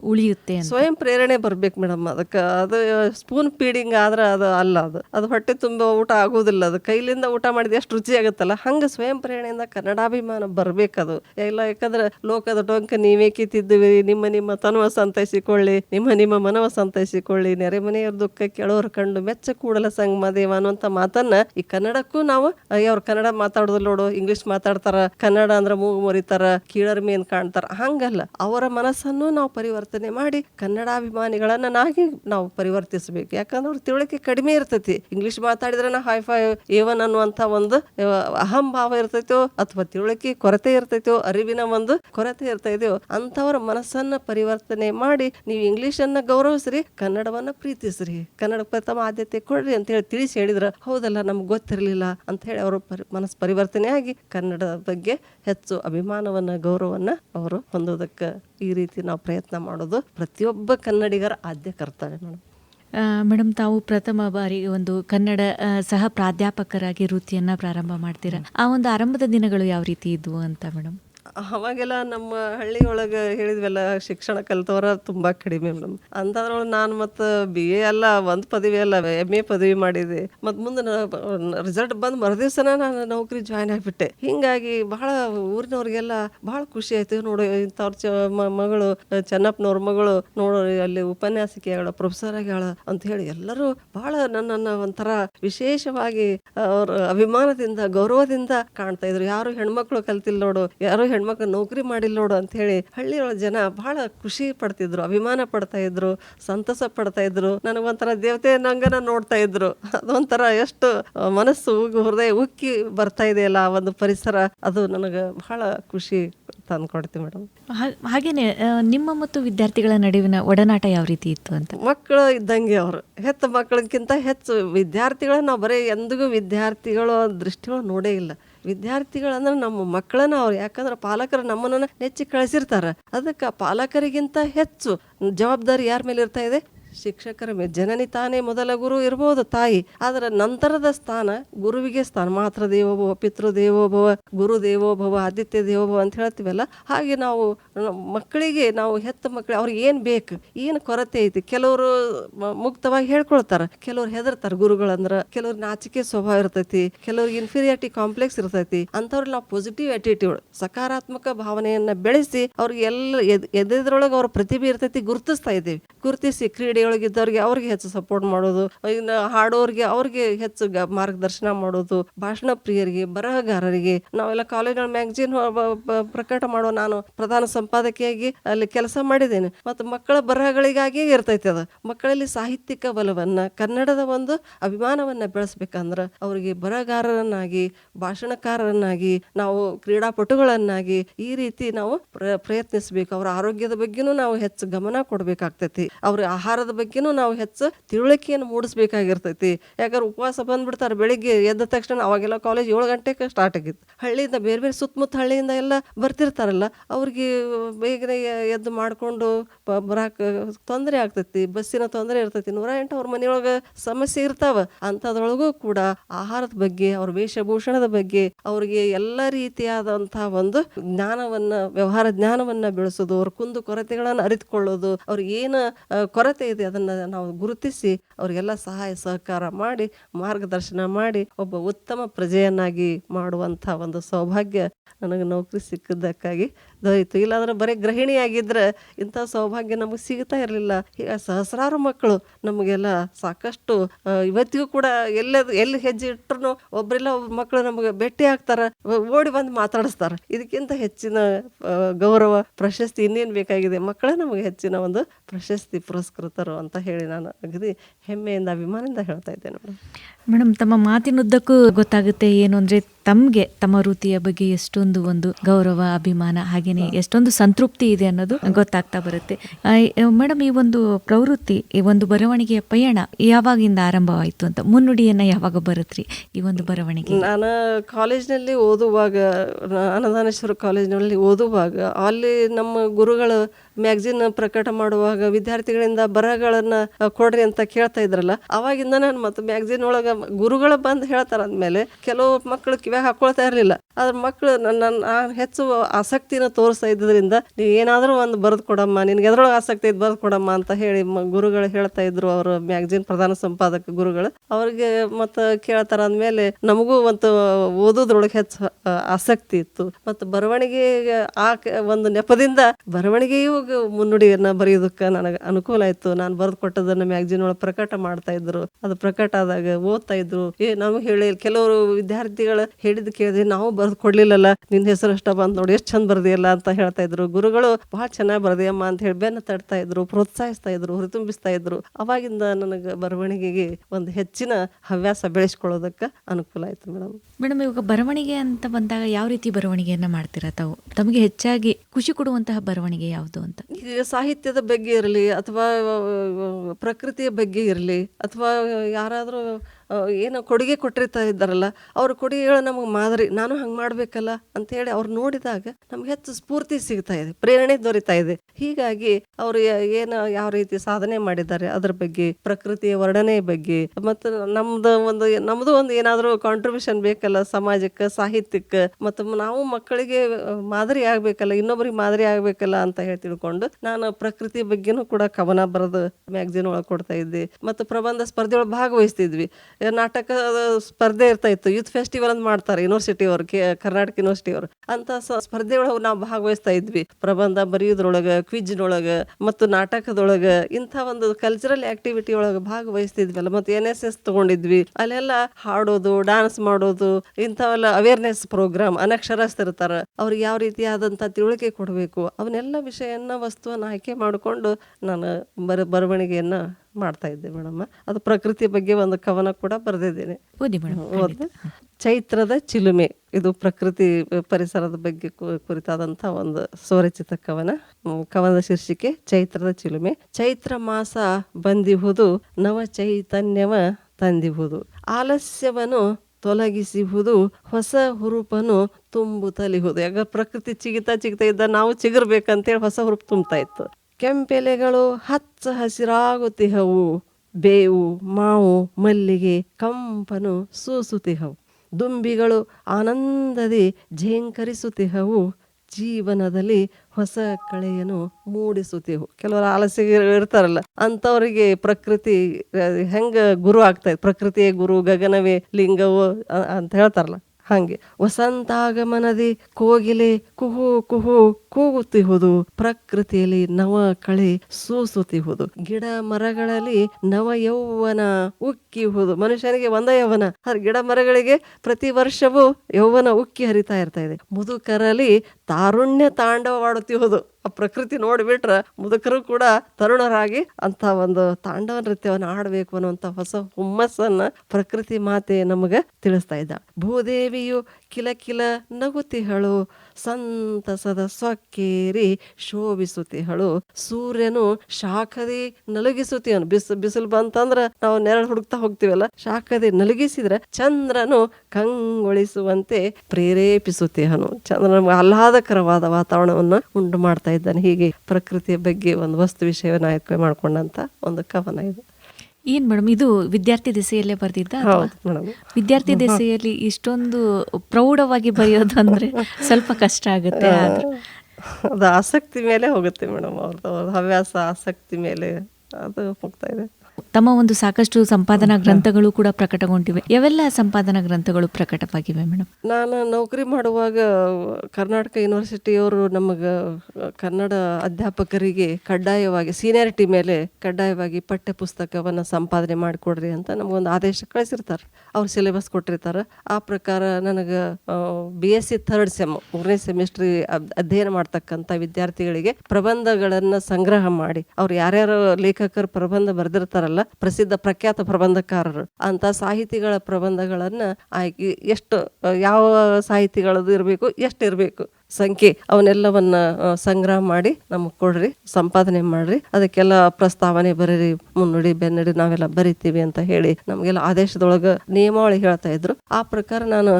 ಉಳಿಯುತ್ತೆ ಸ್ವಯಂ ಪ್ರೇರಣೆ ಬರ್ಬೇಕು ಮೇಡಮ್ ಅದಕ್ಕೆ ಅದು ಸ್ಪೂನ್ ಫೀಡಿಂಗ್ ಆದ್ರೆ ಅದು ಅಲ್ಲ ಅದು. ಅದು ಹೊಟ್ಟೆ ತುಂಬ ಊಟ ಆಗೋದಿಲ್ಲ ಅದು ಕೈಲಿಂದ ಊಟ ಮಾಡಿದ ಎಷ್ಟು ರುಚಿ ಆಗುತ್ತಲ್ಲ. ಹಂಗೆ ಸ್ವಯಂ ಪ್ರೇರಣೆಯಿಂದ ಕನ್ನಡಾಭಿಮಾನ ಬರಬೇಕದು. ಇಲ್ಲ ಯಾಕಂದ್ರೆ ಲೋಕದ ಟೊಂಕ ನೀವೇ ಕಿತ್ತಿದ್ದುವಿ. ನಿಮ್ಮ ನಿಮ್ಮ ತನುವ ಸಂತೈಸಿಕೊಳ್ಳಿ. ನಿಮ್ಮ ನಿಮ್ಮ ಮನವ ಸಂತೈಸಿಕೊಳ್ಳಿ. ನೆರೆಮನೆಯವ್ರ ದುಃಖ ಕೆಳವರ ಕಂಡು ಮೆಚ್ಚ ಕೂಡಲ ಸಂಗಮ ದೇವ ಅನ್ನುವಂಥ ಮಾತನ್ನ ಈ ಕನ್ನಡಕ್ಕೂ ನಾವು ಅವ್ರು ಕನ್ನಡ ಮಾತಾಡೋದಿಲ್ಲ ನೋಡು, ಇಂಗ್ಲಿಷ್ ಮಾತಾಡ್ತಾರ, ಕನ್ನಡ ಅಂದ್ರೆ ಮೂಗು ಮುರಿತಾರ, ಕೀಳರ್ ಮೇನ್ ಕಾಣ್ತಾರ. ಹಂಗಲ್ಲ. ಅವರ ಮನಸ್ಸನ್ನು ನಾವು ಪರಿವರ್ತನೆ ಮಾಡಿ ಕನ್ನಡಾಭಿಮಾನಿಗಳನ್ನ ನಾಗಿ ನಾವು ಪರಿವರ್ತಿಸಬೇಕು. ಯಾಕಂದ್ರೆ ಅವ್ರ ತಿಳುವಳಿಕೆ ಕಡಿಮೆ ಇರ್ತೈತಿ. ಇಂಗ್ಲಿಷ್ ಮಾತಾಡಿದ್ರೆ ನಾ ಹೈ ಫೈ ಏವನ್ ಅನ್ನುವಂಥ ಒಂದು ಅಹಂಭಾವ ಅಹಂ ಭಾವ ಇರ್ತೈತೋ, ಅಥವಾ ತಿಳುವಳಿಕೆ ಕೊರತೆ ಇರ್ತೈತೋ, ಅರಿವಿನ ಒಂದು ಕೊರತೆ ಇರ್ತೈತೋ, ಅಂಥವ್ರ ಮನಸ್ಸನ್ನ ಪರಿವರ್ತನೆ ಮಾಡಿ ನೀವು ಇಂಗ್ಲೀಷನ್ನ ಗೌರವಿಸ್ರಿ, ಕನ್ನಡವನ್ನ ಪ್ರೀತಿಸ್ರಿ. ಕನ್ನಡ ಪ್ರಥಮ ಆದ್ಯತೆ ಕೊಡ್ರಿ ಅಂತ ಹೇಳಿ ತಿಳಿಸಿ ಹೇಳಿದ್ರ, ಹೌದಲ್ಲ, ನಮ್ಗೆ ಗೊತ್ತಿರಲಿಲ್ಲ ಅಂತ ಹೇಳಿ ಅವರು ಮನಸ್ಸು ಪರಿವರ್ತನೆ ಆಗಿ ಕನ್ನಡದ ಬಗ್ಗೆ ಹೆಚ್ಚು ಅಭಿಮಾನವನ್ನ ಗೌರವನ್ನ ಅವರು ಹೊಂದೋದಕ್ಕೆ ಈ ರೀತಿ ನಾವು ಪ್ರಯತ್ನ ಮಾಡೋದು ಪ್ರತಿಯೊಬ್ಬ ಕನ್ನಡಿಗರ ಆದ್ಯ ಕರ್ತವ್ಯ ಮೇಡಮ್ ಮೇಡಮ್, ತಾವು ಪ್ರಥಮ ಬಾರಿ ಒಂದು ಕನ್ನಡ ಸಹ ಪ್ರಾಧ್ಯಾಪಕರಾಗಿ ವೃತ್ತಿಯನ್ನ ಪ್ರಾರಂಭ ಮಾಡ್ತೀರಾ? ಆ ಒಂದು ಆರಂಭದ ದಿನಗಳು ಯಾವ ರೀತಿ ಇದ್ವು ಅಂತ ಮೇಡಮ್? ಅವಾಗೆಲ್ಲ ನಮ್ಮ ಹಳ್ಳಿಯೊಳಗೆ ಹೇಳಿದ್ವಲ್ಲ, ಶಿಕ್ಷಣ ಕಲಿತವ್ರ ತುಂಬಾ ಕಡಿಮೆ ಮೇಡಮ್. ಅಂಥದ್ರೊಳಗೆ ನಾನು ಮತ್ತು ಬಿ ಎ ಅಲ್ಲ, ಒಂದು ಪದವಿ ಅಲ್ಲ ಎಂ ಎ ಪದವಿ ಮಾಡಿದೆ. ಮತ್ತು ಮುಂದೆ ರಿಸಲ್ಟ್ ಬಂದು ಮರುದಿವ್ಸನ ನಾನು ನೌಕರಿ ಜಾಯ್ನ್ ಆಗಿಬಿಟ್ಟೆ. ಹಿಂಗಾಗಿ ಬಹಳ ಊರಿನವ್ರಿಗೆಲ್ಲ ಬಹಳ ಖುಷಿ ಆಯ್ತು. ನೋಡು, ಇಂಥವ್ರ ಚ ಮಗಳು, ಚೆನ್ನಪ್ಪನವ್ರ ಮಗಳು ನೋಡು, ಅಲ್ಲಿ ಉಪನ್ಯಾಸಕಿ ಆಗಳ ಪ್ರೊಫೆಸರ್ ಆಗ್ಯಾಳ ಅಂತ ಹೇಳಿ ಎಲ್ಲರೂ ಬಹಳ ನನ್ನನ್ನು ಒಂಥರ ವಿಶೇಷವಾಗಿ ಅವ್ರ ಅಭಿಮಾನದಿಂದ, ಗೌರವದಿಂದ ಕಾಣ್ತಾ ಇದ್ರು. ಯಾರು ಹೆಣ್ಮಕ್ಳು ಕಲ್ತಿಲ್ಲ ನೋಡು, ಯಾರು ಹೆಣ್ಮಕ್ಳು ನೌಕರಿ ಮಾಡಿಲ್ಲ ನೋಡು ಅಂತ ಹೇಳಿ ಹಳ್ಳಿಯೊಳಗೆ ಜನ ಬಹಳ ಖುಷಿ ಪಡ್ತಿದ್ರು ಅಭಿಮಾನ ಪಡ್ತಾ ಇದ್ರು ಸಂತಸ ಪಡ್ತಾ ಇದ್ರು. ನನಗೆ ಒಂಥರ ದೇವತೆ ನಂಗನ ನೋಡ್ತಾ ಇದ್ರು. ಅದೊಂಥರ ಎಷ್ಟು ಮನಸ್ಸು ಉಗ್ಗಿ ಹೃದಯ ಉಕ್ಕಿ ಬರ್ತಾ ಇದೆಯಲ್ಲ ಆ ಒಂದು ಪರಿಸರ. ಅದು ನನಗೆ ಬಹಳ ಖುಷಿ ತಂದ್ಕೊಡ್ತೀವಿ ಮೇಡಮ್. ಹಾಗೇನೆ ನಿಮ್ಮ ಮತ್ತು ವಿದ್ಯಾರ್ಥಿಗಳ ನಡುವಿನ ಒಡನಾಟ ಯಾವ ರೀತಿ ಇತ್ತು ಅಂತ? ಮಕ್ಕಳು ಇದ್ದಂಗೆ ಅವರು. ಹೆತ್ತ ಮಕ್ಕಳಿಗಿಂತ ಹೆಚ್ಚು ವಿದ್ಯಾರ್ಥಿಗಳನ್ನ ನಾವು ಬರೀ ಎಂದಿಗೂ ವಿದ್ಯಾರ್ಥಿಗಳ ದೃಷ್ಟಿಗಳು ನೋಡೇ ಇಲ್ಲ. ವಿದ್ಯಾರ್ಥಿಗಳಂದ್ರೆ ನಮ್ಮ ಮಕ್ಕಳನ್ನ ಅವ್ರು, ಯಾಕಂದ್ರೆ ಪಾಲಕರು ನಮ್ಮನ್ನ ನೆಚ್ಚಿ ಕಳಿಸಿರ್ತಾರೆ. ಅದಕ್ಕೆ ಪಾಲಕರಿಗಿಂತ ಹೆಚ್ಚು ಜವಾಬ್ದಾರಿ ಯಾರ ಮೇಲೆ ಇರ್ತಾ ಇದೆ? ಶಿಕ್ಷಕರ ಜನನಿ ತಾನೇ ಮೊದಲ ಗುರು ಇರ್ಬೋದು ತಾಯಿ. ಆದ್ರೆ ನಂತರದ ಸ್ಥಾನ ಗುರುವಿಗೆ ಸ್ಥಾನ. ಮಾತ್ರ ದೇವೋಭವ, ಪಿತೃ ದೇವೋಭವ, ಗುರು ದೇವೋಭವ, ಆದಿತ್ಯ ದೇವೋಭವ ಅಂತ ಹೇಳ್ತೀವಲ್ಲ? ಹಾಗೆ ನಾವು ಮಕ್ಕಳಿಗೆ ನಾವು ಹೆತ್ತ ಮಕ್ಕಳು ಅವ್ರಿಗೆ ಏನು ಬೇಕು, ಏನು ಕೊರತೆ ಐತಿ? ಕೆಲವರು ಮುಕ್ತವಾಗಿ ಹೇಳ್ಕೊಳ್ತಾರೆ. ಕೆಲವ್ರು ಹೆದರ್ತಾರೆ ಗುರುಗಳಂದ್ರೆ. ಕೆಲವ್ರು ನಾಚಿಕೆ ಸ್ವಭಾವ ಇರ್ತೈತಿ. ಕೆಲವ್ರಿಗೆ ಇನ್ಫೀರಿಯಾರಿಟಿ ಕಾಂಪ್ಲೆಕ್ಸ್ ಇರ್ತೈತಿ. ಅಂಥವ್ರಿಗೆ ನಾವು ಪಾಸಿಟಿವ್ ಆಟಿಟ್ಯೂಡ್ ಸಕಾರಾತ್ಮಕ ಭಾವನೆಯನ್ನ ಬೆಳೆಸಿ ಅವ್ರಿಗೆ ಎಲ್ಲ ಎದ್ ಎದ್ರೊಳಗೆ ಅವ್ರ ಪ್ರತಿಭೆ ಇರ್ತೈತಿ, ಗುರುತಿಸ್ತಾ ಇದ್ದೀವಿ. ಗುರುತಿಸಿ ಕ್ರೀಡೆಯೊಳಗಿದ್ದವ್ರಿಗೆ ಅವ್ರಿಗೆ ಹೆಚ್ಚು ಸಪೋರ್ಟ್ ಮಾಡೋದು. ಇನ್ನು ಹಾಡೋರಿಗೆ ಅವ್ರಿಗೆ ಹೆಚ್ಚು ಮಾರ್ಗದರ್ಶನ ಮಾಡೋದು. ಭಾಷಣ ಪ್ರಿಯರಿಗೆ, ಬರಹಗಾರರಿಗೆ, ನಾವೆಲ್ಲ ಕಾಲೇಜ್ಗಳ ಮ್ಯಾಗಝಿನ್ ಪ್ರಕಟ ಮಾಡೋ ನಾನು ಪ್ರಧಾನ ಸಂಪಾದಕಿಯಾಗಿ ಅಲ್ಲಿ ಕೆಲಸ ಮಾಡಿದ್ದೇನೆ. ಮತ್ತು ಮಕ್ಕಳ ಬರಹಗಳಿಗಾಗಿ ಇರ್ತೈತೆ ಅದು. ಮಕ್ಕಳಲ್ಲಿ ಸಾಹಿತ್ಯಿಕ ಬಲವನ್ನ, ಕನ್ನಡದ ಒಂದು ಅಭಿಮಾನವನ್ನ ಬೆಳೆಸ್ಬೇಕಂದ್ರೆ ಅವರಿಗೆ ಬರಹಗಾರರನ್ನಾಗಿ, ಭಾಷಣಕಾರರನ್ನಾಗಿ, ನಾವು ಕ್ರೀಡಾಪಟುಗಳನ್ನಾಗಿ ಈ ರೀತಿ ನಾವು ಪ್ರಯತ್ನಿಸ್ಬೇಕು. ಅವರ ಆರೋಗ್ಯದ ಬಗ್ಗೆನೂ ನಾವು ಹೆಚ್ಚು ಗಮನ ಕೊಡಬೇಕಾಗ್ತೈತಿ. ಅವ್ರ ಆಹಾರದ ಬಗ್ಗೆನೂ ನಾವು ಹೆಚ್ಚು ತಿಳುವಳಿಕೆಯನ್ನು ಮೂಡಿಸ್ಬೇಕಾಗಿರ್ತೈತಿ. ಯಾಕಂದ್ರೆ ಉಪವಾಸ ಬಂದ್ಬಿಡ್ತಾರೆ, ಬೆಳಿಗ್ಗೆ ಎದ್ದ ತಕ್ಷಣ ಅವಾಗೆಲ್ಲ ಕಾಲೇಜ್ ಏಳು ಗಂಟೆಗೆ ಸ್ಟಾರ್ಟ್ ಆಗಿತ್ತು. ಹಳ್ಳಿಯಿಂದ ಬೇರೆ ಬೇರೆ ಸುತ್ತಮುತ್ತ ಹಳ್ಳಿಯಿಂದ ಎಲ್ಲ ಬರ್ತಿರ್ತಾರಲ್ಲ, ಅವ್ರಿಗೆ ಬೇಗನೆ ಎದ್ದು ಮಾಡಿಕೊಂಡು ಬರಾಕ ತೊಂದರೆ ಆಗ್ತೈತಿ, ಬಸ್ಸಿನ ತೊಂದರೆ ಇರ್ತೈತಿ, ನೂರ ಎಂಟು ಅವ್ರ ಮನೆಯೊಳಗೆ ಸಮಸ್ಯೆ ಇರ್ತಾವ. ಅಂಥದ್ರೊಳಗೂ ಕೂಡ ಆಹಾರದ ಬಗ್ಗೆ, ಅವ್ರ ವೇಷಭೂಷಣದ ಬಗ್ಗೆ, ಅವ್ರಿಗೆ ಎಲ್ಲ ರೀತಿಯಾದಂತಹ ಒಂದು ಜ್ಞಾನವನ್ನ, ವ್ಯವಹಾರ ಜ್ಞಾನವನ್ನ ಬೆಳೆಸೋದು, ಅವ್ರ ಕುಂದು ಕೊರತೆಗಳನ್ನು ಅರಿತುಕೊಳ್ಳೋದು ಅವ್ರಿಗೆ ಏನು ಕೊರತೆ ಇದೆ ಅದನ್ನ ನಾವು ಗುರುತಿಸಿ ಅವರಿಗೆಲ್ಲ ಸಹಾಯ, ಸಹಕಾರ ಮಾಡಿ, ಮಾರ್ಗದರ್ಶನ ಮಾಡಿ ಒಬ್ಬ ಉತ್ತಮ ಪ್ರಜೆಯನ್ನಾಗಿ ಮಾಡುವಂಥ ಒಂದು ಸೌಭಾಗ್ಯ ನನಗೆ ನೌಕರಿ ಸಿಕ್ಕಿದ್ದಕ್ಕಾಗಿ ದೊರೆಯಿತು. ಇಲ್ಲಾಂದ್ರೆ ಬರೀ ಗೃಹಿಣಿಯಾಗಿದ್ದರೆ ಇಂಥ ಸೌಭಾಗ್ಯ ನಮಗೆ ಸಿಗ್ತಾ ಇರಲಿಲ್ಲ. ಈಗ ಸಹಸ್ರಾರು ಮಕ್ಕಳು ನಮಗೆಲ್ಲ ಸಾಕಷ್ಟು ಇವತ್ತಿಗೂ ಕೂಡ ಎಲ್ಲ ಎಲ್ಲಿ ಹೆಜ್ಜೆ ಇಟ್ಟರು ಒಬ್ಬರಿಲ್ಲ ಒಬ್ಬ ಮಕ್ಕಳು ನಮಗೆ ಭೇಟಿ ಆಗ್ತಾರೆ, ಓಡಿ ಬಂದು ಮಾತಾಡಿಸ್ತಾರೆ. ಇದಕ್ಕಿಂತ ಹೆಚ್ಚಿನ ಗೌರವ, ಪ್ರಶಸ್ತಿ ಇನ್ನೇನು ಬೇಕಾಗಿದೆ? ಮಕ್ಕಳೇ ನಮಗೆ ಹೆಚ್ಚಿನ ಒಂದು ಪ್ರಶಸ್ತಿ ಪುರಸ್ಕೃತರು ಅಂತ ಹೇಳಿ ನಾನು ಅಗದಿ ಹೆಮ್ಮೆಯಿಂದ, ಅಭಿಮಾನದಿಂದ ಹೇಳ್ತಾ ಇದ್ದೇನೆ ಮೇಡಮ್. ಮೇಡಮ್ ತಮ್ಮ ಮಾತಿನುದ್ದಕ್ಕೂ ಗೊತ್ತಾಗುತ್ತೆ ಏನು ಅಂದ್ರೆ ತಮ್ಗೆ ತಮ್ಮ ವೃತ್ತಿಯ ಬಗ್ಗೆ ಎಷ್ಟೊಂದು ಒಂದು ಗೌರವ ಅಭಿಮಾನ ಹಾಗೇನೆ ಎಷ್ಟೊಂದು ಸಂತೃಪ್ತಿ ಇದೆ ಅನ್ನೋದು ಗೊತ್ತಾಗ್ತಾ ಬರುತ್ತೆ. ಮೇಡಮ್ ಈ ಒಂದು ಪ್ರವೃತ್ತಿ ಈ ಒಂದು ಬರವಣಿಗೆಯ ಪಯಣ ಯಾವಾಗಿಂದ ಆರಂಭವಾಯಿತು ಅಂತ? ಮುನ್ನುಡಿಯನ್ನ ಯಾವಾಗ ಬರುತ್ತ್ರಿ ಈ ಒಂದು ಬರವಣಿಗೆ? ನಾನು ಕಾಲೇಜ್ನಲ್ಲಿ ಓದುವಾಗ ಅನದಾನೇಶ್ವರ ಕಾಲೇಜಿನಲ್ಲಿ ಓದುವಾಗ ಅಲ್ಲಿ ನಮ್ಮ ಗುರುಗಳು ಮ್ಯಾಗ್ಝಿನ್ ಪ್ರಕಟ ಮಾಡುವಾಗ ವಿದ್ಯಾರ್ಥಿಗಳಿಂದ ಬರಹಗಳನ್ನ ಕೊಡ್ರಿ ಅಂತ ಕೇಳ್ತಾ ಇದ್ರಲ್ಲ ಅವಾಗಿಂದ ನಾನು ಮತ್ತೆ ಮ್ಯಾಗ್ಝಿನ್ ಒಳಗ ಗುರುಗಳು ಬಂದು ಹೇಳ್ತಾರ ಅಂದ್ಮೇಲೆ ಕೆಲವು ಮಕ್ಕಳು ಕಿವ್ಯಾಗ ಹಾಕೊಳ್ತಾ ಇರಲಿಲ್ಲ. ಆದ್ರೆ ಮಕ್ಕಳು ನನ್ನ ನಾನು ಹೆಚ್ಚು ಆಸಕ್ತಿನ ತೋರಿಸ್ತಾ ಇದ್ದರಿಂದ ನೀವು ಏನಾದರೂ ಒಂದು ಬರೆದು ಕೊಡಮ್ಮ, ನಿನ್ಗೆ ಎದ್ರೊಳಗೆ ಆಸಕ್ತಿ ಇದ್ ಬರೆದು ಕೊಡಮ್ಮ ಅಂತ ಹೇಳಿ ಗುರುಗಳು ಹೇಳ್ತಾ ಇದ್ರು ಅವರು ಮ್ಯಾಗ್ಝಿನ್ ಪ್ರಧಾನ ಸಂಪಾದಕ ಗುರುಗಳು. ಅವ್ರಿಗೆ ಮತ್ತು ಕೇಳ್ತಾರ ಅಂದಮೇಲೆ ನಮಗೂ ಒಂದು ಓದೋದ್ರೊಳಗೆ ಹೆಚ್ಚು ಆಸಕ್ತಿ ಇತ್ತು. ಮತ್ತು ಬರವಣಿಗೆ ಆ ಒಂದು ನೆಪದಿಂದ ಬರವಣಿಗೆಯೂ ಗ- ಮುನ್ನುಡಿಯನ್ನ ಬರೆಯೋದಕ್ಕೆ ನನಗೆ ಅನುಕೂಲ ಆಯ್ತು. ನಾನು ಬರೆದು ಕೊಟ್ಟದನ್ನ ಮ್ಯಾಗ್ಝಿನ್ ಒಳಗೆ ಪ್ರಕಟ ಮಾಡ್ತಾ ಇದ್ರು. ಅದು ಪ್ರಕಟ ಆದಾಗ ಓದ್ತಾ ಇದ್ರು. ಏ ನಮಗೆ ಹೇಳಿ, ಕೆಲವರು ವಿದ್ಯಾರ್ಥಿಗಳು ಹೇಳಿದ್ ಕೇಳಿದ್ರೆ ನಾವು ಬರೆದು ಕೊಡ್ಲಿಲ್ಲಲ್ಲ. ನಿನ್ನ ಹೆಸರು ಅಷ್ಟ ಬಂದ್ ನೋಡಿ, ಎಷ್ಟು ಚಂದ ಬರ್ದಿಯಲ್ಲ ಅಂತ ಹೇಳ್ತಾ ಇದ್ರು. ಗುರುಗಳು ಬಹಳ ಚೆನ್ನಾಗಿ ಬರ್ದಿಯಮ್ಮ ಅಂತ ಹೇಳಿ ಬೆನ್ನ ತಡ್ತಾ ಇದ್ರು, ಪ್ರೋತ್ಸಾಹಿಸ್ತಾ ಇದ್ರು, ಹುರಿತುಂಬಿಸ್ತಾ ಇದ್ರು. ಅವಾಗಿಂದ ನನಗೆ ಬರವಣಿಗೆಗೆ ಒಂದು ಹೆಚ್ಚಿನ ಹವ್ಯಾಸ ಬೆಳೆಸ್ಕೊಳ್ಳೋದಕ್ಕೆ ಅನುಕೂಲ ಆಯ್ತು ಮೇಡಮ್. ಮೇಡಮ್, ಇವಾಗ ಬರವಣಿಗೆ ಅಂತ ಬಂದಾಗ ಯಾವ ರೀತಿ ಬರವಣಿಗೆಯನ್ನ ಮಾಡ್ತೀರಾ ತಾವು? ತಮಗೆ ಹೆಚ್ಚಾಗಿ ಖುಷಿ ಕೊಡುವಂತಹ ಬರವಣಿಗೆ ಯಾವುದು ಅಂತ? ಈಗ ಸಾಹಿತ್ಯದ ಬಗ್ಗೆ ಇರಲಿ ಅಥವಾ ಪ್ರಕೃತಿಯ ಬಗ್ಗೆ ಇರಲಿ ಅಥವಾ ಯಾರಾದರೂ ಏನೋ ಕೊಡುಗೆ ಕೊಟ್ಟಿರ್ತಾ ಇದ್ದಾರಲ್ಲ, ಅವ್ರ ಕೊಡುಗೆಗಳು ನಮಗೆ ಮಾದರಿ, ನಾನು ಹಂಗೆ ಮಾಡಬೇಕಲ್ಲ ಅಂತೇಳಿ ಅವ್ರು ನೋಡಿದಾಗ ನಮ್ಗೆ ಹೆಚ್ಚು ಸ್ಫೂರ್ತಿ ಸಿಗ್ತಾ ಇದೆ, ಪ್ರೇರಣೆ ದೊರೀತಾ ಇದೆ. ಹೀಗಾಗಿ ಅವರು ಏನು ಯಾವ ರೀತಿ ಸಾಧನೆ ಮಾಡಿದ್ದಾರೆ, ಅದ್ರ ಬಗ್ಗೆ, ಪ್ರಕೃತಿಯ ವರ್ಣನೆ ಬಗ್ಗೆ, ಮತ್ತು ನಮ್ದು ಒಂದು ನಮ್ಮದು ಒಂದು ಏನಾದರೂ ಕಾಂಟ್ರಿಬ್ಯೂಷನ್ ಬೇಕಲ್ಲ, ಸಮಾಜಕ್ಕೆ, ಸಾಹಿತ್ಯಕ್ಕೆ, ಮತ್ತು ನಾವು ಮಕ್ಕಳಿಗೆ ಮಾದರಿ ಆಗಬೇಕಲ್ಲ ಇನ್ನೊಬ್ಬರಿಗೆ ಮಾದರಿ ಆಗಬೇಕಲ್ಲ ಅಂತ ಹೇಳಿ ತಿಳ್ಕೊಂಡು ನಾನು ಪ್ರಕೃತಿ ಬಗ್ಗೆನೂ ಕೂಡ ಕವನ ಬರೆದು ಮ್ಯಾಗ್ಝಿನ್ ಒಳಗೆ ಕೊಡ್ತಾ ಇದ್ದೆ, ಮತ್ತು ಪ್ರಬಂಧ ಸ್ಪರ್ಧೆಯೊಳಗೆ ಭಾಗವಹಿಸ್ತಿದ್ವಿ. ನಾಟಕದ ಸ್ಪರ್ಧೆ ಇರ್ತಾ ಇತ್ತು ಯೂತ್ ಫೆಸ್ಟಿವಲ್ ಅಂತ ಮಾಡ್ತಾರೆ ಯೂನಿವರ್ಸಿಟಿ ಅವರು ಕರ್ನಾಟಕ ಯೂನಿವರ್ಸಿಟಿ ಅವರು. ಅಂತ ಸ್ಪರ್ಧೆ ಒಳಗೆ ನಾವು ಭಾಗವಹಿಸ್ತಾ ಇದ್ವಿ. ಪ್ರಬಂಧ ಬರೆಯೋದ್ರೊಳಗೆ ಕ್ವಿಜ್ನೊಳಗೆ ಮತ್ತು ನಾಟಕದೊಳಗೆ, ಇಂಥ ಒಂದು ಕಲ್ಚರಲ್ ಆಕ್ಟಿವಿಟಿ ಒಳಗೆ ಭಾಗವಹಿಸ್ತಿದ್ವಲ್ಲ. ಮತ್ತು ಎನ್ ಎಸ್ ಎಸ್ ತಗೊಂಡಿದ್ವಿ. ಅಲ್ಲೆಲ್ಲ ಹಾಡೋದು ಡಾನ್ಸ್ ಮಾಡೋದು, ಇಂಥವೆಲ್ಲ ಅವೇರ್ನೆಸ್ ಪ್ರೋಗ್ರಾಮ್ ಅನಕ್ಷರಸ್ಥಿರ್ತಾರೆ ಅವ್ರಿಗೆ ಯಾವ ರೀತಿಯಾದಂಥ ತಿಳುವಳಿಕೆ ಕೊಡಬೇಕು, ಅವನ್ನೆಲ್ಲ ವಿಷಯನ ವಸ್ತುವನ್ನು ಆಯ್ಕೆ ಮಾಡಿಕೊಂಡು ನಾನು ಬರ, ಬರವಣಿಗೆಯನ್ನು ಮಾಡ್ತಾ ಇದ್ದೆ ಮೇಡಮ್. ಅದು ಪ್ರಕೃತಿ ಬಗ್ಗೆ ಒಂದು ಕವನ ಕೂಡ ಬರೆದಿದ್ದೇನೆ. ಓದಿ ಚೈತ್ರದ ಚಿಲುಮೆ ಇದು ಪ್ರಕೃತಿ ಪರಿಸರದ ಬಗ್ಗೆ ಕುರಿತಾದಂಥ ಒಂದು ಸ್ವರಚಿತ ಕವನ. ಕವನದ ಶೀರ್ಷಿಕೆ ಚೈತ್ರದ ಚಿಲುಮೆ. ಚೈತ್ರ ಮಾಸ ಬಂದಿಹುದು ನವ ಚೈತನ್ಯವ ತಂದಿಹುದು. ಆಲಸ್ಯವನ್ನು ತೊಲಗಿಸಿಹುದು ಹೊಸ ಹುರುಪನು ತುಂಬು ತಲಿಹುದು ಯಾಕಂದ್ರೆ ಪ್ರಕೃತಿ ಚಿಗಿತಾ ಚಿಗಿತಾ ಇದ್ದ ನಾವು ಚಿಗುರ್ಬೇಕಂತೇಳಿ ಹೊಸ ಹುರುಪು ತುಂಬ್ತಾ ಇತ್ತು. ಕೆಂಪೆಲೆಗಳು ಹಚ್ಚ ಹಸಿರಾಗುತ್ತಿಹವು. ಬೇವು, ಮಾವು, ಮಲ್ಲಿಗೆ, ಕಂಪನು ಸೂಸುತಿಹವು ದುಂಬಿಗಳು ಆನಂದದಿ ಝೇಂಕರಿಸುತ್ತಿಹವು. ಜೀವನದಲ್ಲಿ ಹೊಸ ಕಳೆಯನ್ನು ಮೂಡಿಸುತ್ತಿವು ಕೆಲವರು ಆಲಸ್ಯ ಇರ್ತಾರಲ್ಲ, ಅಂಥವರಿಗೆ ಪ್ರಕೃತಿ ಹೆಂಗೆ ಗುರು ಆಗ್ತಾ ಪ್ರಕೃತಿಯೇ ಗುರು, ಗಗನವೇ ಲಿಂಗವು ಅಂತ ಹೇಳ್ತಾರಲ್ಲ. ಹಾಗೆ. ವಸಂತಾಗಮನದಿ ಕೋಗಿಲೆ ಕುಹು ಕುಹು ಕೂಗುತ್ತಿಹುದು, ಪ್ರಕೃತಿಯಲ್ಲಿ ನವ ಕಳೆ ಸೂಸುತ್ತಿಹುದು. ಗಿಡ ಮರಗಳಲ್ಲಿ ನವ ಯೌವನ ಉಕ್ಕಿಹುದು. ಮನುಷ್ಯನಿಗೆ ಒಂದ ಯೌವನ. ಗಿಡ ಮರಗಳಿಗೆ ಪ್ರತಿ ವರ್ಷವೂ ಯೌವನ ಉಕ್ಕಿ ಹರಿತಾ ಇರ್ತಾ ಇದೆ. ಮುದುಕರಲ್ಲಿ ತಾರುಣ್ಯ ತಾಂಡವವಾಡುತ್ತಿಹುದು. ಆ ಪ್ರಕೃತಿ ನೋಡಿಬಿಟ್ರೆ ಮುದುಕರು ಕೂಡ ತರುಣರಾಗಿ ಅಂತ ಒಂದು ತಾಂಡವ ನೃತ್ಯವನ್ನು ಆಡಬೇಕು ಅನ್ನುವಂಥ ಹೊಸ ಹುಮ್ಮಸ್ಸನ್ನ ಪ್ರಕೃತಿ ಮಾತೆ ನಮಗೆ ತಿಳಿಸ್ತಾ ಇದ್ದ. ಭೂದೇವಿಯು ಕಿಲ ಕಿಲ ನಗುತಿಹಳು ಸಂತಸದ ಸೊಕ್ಕೇರಿ ಶೋಭಿಸುತ್ತಿಹಳು ಸೂರ್ಯನು ಶಾಖದಿ ನಲುಗಿಸುತ್ತಿವನು ಬಿಸ್, ಬಿಸಿಲು ಬಂತಂದ್ರ ನಾವು ನೆರಳು ಹುಡುಕ್ತಾ ಹೋಗ್ತೀವಲ್ಲ, ಶಾಖದಿ ನಲುಗಿಸಿದ್ರೆ ಚಂದ್ರನು ಕಂಗೊಳಿಸುವಂತೆ ಪ್ರೇರೇಪಿಸುತ್ತಿಹನು ಚಂದ್ರನ ಆಹ್ಲಾದಕರವಾದ ವಾತಾವರಣವನ್ನು ಉಂಟು ಮಾಡ್ತಾ ಇದ್ದಾನೆ. ಹೀಗೆ ಪ್ರಕೃತಿಯ ಬಗ್ಗೆ ಒಂದು ವಸ್ತು ವಿಷಯವನ್ನು ಆಯ್ಕೆ ಮಾಡ್ಕೊಂಡಂತ ಒಂದು ಕವನ ಇದು. ಏನ್ ಮೇಡಮ್ ಇದು ವಿದ್ಯಾರ್ಥಿ ದೆಸೆಯಲ್ಲೇ ಬರ್ದಿದ್ದ ವಿದ್ಯಾರ್ಥಿ ದೆಸೆಯಲ್ಲಿ ಇಷ್ಟೊಂದು ಪ್ರೌಢವಾಗಿ ಬರೆಯೋದು ಅಂದ್ರೆ ಸ್ವಲ್ಪ ಕಷ್ಟ ಆಗುತ್ತೆ ಆದ್ರೆ. ಅದು ಆಸಕ್ತಿ ಮೇಲೆ ಹೋಗುತ್ತೆ ಮೇಡಮ್ ಅವ್ರದ್ದು ಅವ್ರ ಹವ್ಯಾಸ ಆಸಕ್ತಿ ಮೇಲೆ ಅದು ಹೋಗ್ತಾ ಇದೆ. ತಮ್ಮ ಒಂದು ಸಾಕಷ್ಟು ಸಂಪಾದನಾ ಗ್ರಂಥಗಳು ಕೂಡ ಪ್ರಕಟಗೊಂಡಿವೆ. ಯಾವೆಲ್ಲ ಸಂಪಾದನಾ ಗ್ರಂಥಗಳು ಪ್ರಕಟವಾಗಿವೆ ಮೇಡಮ್ ನಾನು ನೌಕರಿ ಮಾಡುವಾಗ ಕರ್ನಾಟಕ ಯೂನಿವರ್ಸಿಟಿಯವರು ನಮಗೆ ಕನ್ನಡ ಅಧ್ಯಾಪಕರಿಗೆ ಕಡ್ಡಾಯವಾಗಿ ಸೀನಿಯಾರಿಟಿ ಮೇಲೆ ಕಡ್ಡಾಯವಾಗಿ ಪಠ್ಯ ಪುಸ್ತಕವನ್ನು ಸಂಪಾದನೆ ಮಾಡಿಕೊಡ್ರಿ ಅಂತ ನಮಗೊಂದು ಆದೇಶ ಕಳಿಸಿರ್ತಾರೆ. ಅವ್ರು ಸಿಲೆಬಸ್ ಕೊಟ್ಟಿರ್ತಾರೆ. ಆ ಪ್ರಕಾರ ನನಗೆ B S C third sem ಮೂರನೇ ಸೆಮಿಸ್ಟ್ರಿ ಅಧ್ಯಯನ ಮಾಡ್ತಕ್ಕಂಥ ವಿದ್ಯಾರ್ಥಿಗಳಿಗೆ ಪ್ರಬಂಧಗಳನ್ನು ಸಂಗ್ರಹ ಮಾಡಿ ಅವ್ರು ಯಾರ್ಯಾರು ಲೇಖಕರು ಪ್ರಬಂಧ ಬರೆದಿರ್ತಾರಲ್ಲ ಪ್ರಸಿದ್ಧ ಪ್ರಖ್ಯಾತ ಪ್ರಬಂಧಕಾರರು. ಅಂತ ಸಾಹಿತಿಗಳ ಪ್ರಬಂಧಗಳನ್ನ ಆಯ್ಕೆ ಎಷ್ಟು ಯಾವ ಸಾಹಿತಿಗಳದ್ದು ಇರಬೇಕು ಎಷ್ಟು ಇರಬೇಕು ಸಂಖ್ಯೆ ಅವನ್ನೆಲ್ಲವನ್ನ ಸಂಗ್ರಹ ಮಾಡಿ ನಮಗೆ ಕೊಡ್ರಿ, ಸಂಪಾದನೆ ಮಾಡ್ರಿ. ಅದಕ್ಕೆಲ್ಲ ಪ್ರಸ್ತಾವನೆ ಬರೀರಿ, ಮುನ್ನುಡಿ, ಬೆನ್ನಡಿ ನಾವೆಲ್ಲ ಬರಿತೀವಿ ಅಂತ ಹೇಳಿ ನಮಗೆಲ್ಲ ಆದೇಶದೊಳಗೆ ನಿಯಮಾವಳಿ ಹೇಳ್ತಾ ಇದ್ರು. ಆ ಪ್ರಕಾರ ನಾನು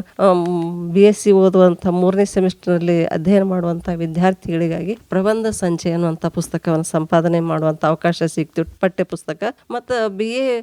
ಬಿ ಎಸ್ ಸಿ ಓದುವಂತ ಮೂರನೇ ಸೆಮಿಸ್ಟರ್ನಲ್ಲಿ ಅಧ್ಯಯನ ಮಾಡುವಂತ ವಿದ್ಯಾರ್ಥಿಗಳಿಗಾಗಿ ಪ್ರಬಂಧ ಸಂಚೆ ಅನ್ನುವಂಥ ಪುಸ್ತಕವನ್ನು ಸಂಪಾದನೆ ಮಾಡುವಂಥ ಅವಕಾಶ ಸಿಕ್ತು ಪಠ್ಯ ಪುಸ್ತಕ ಮತ್ತು ಬಿ ಎ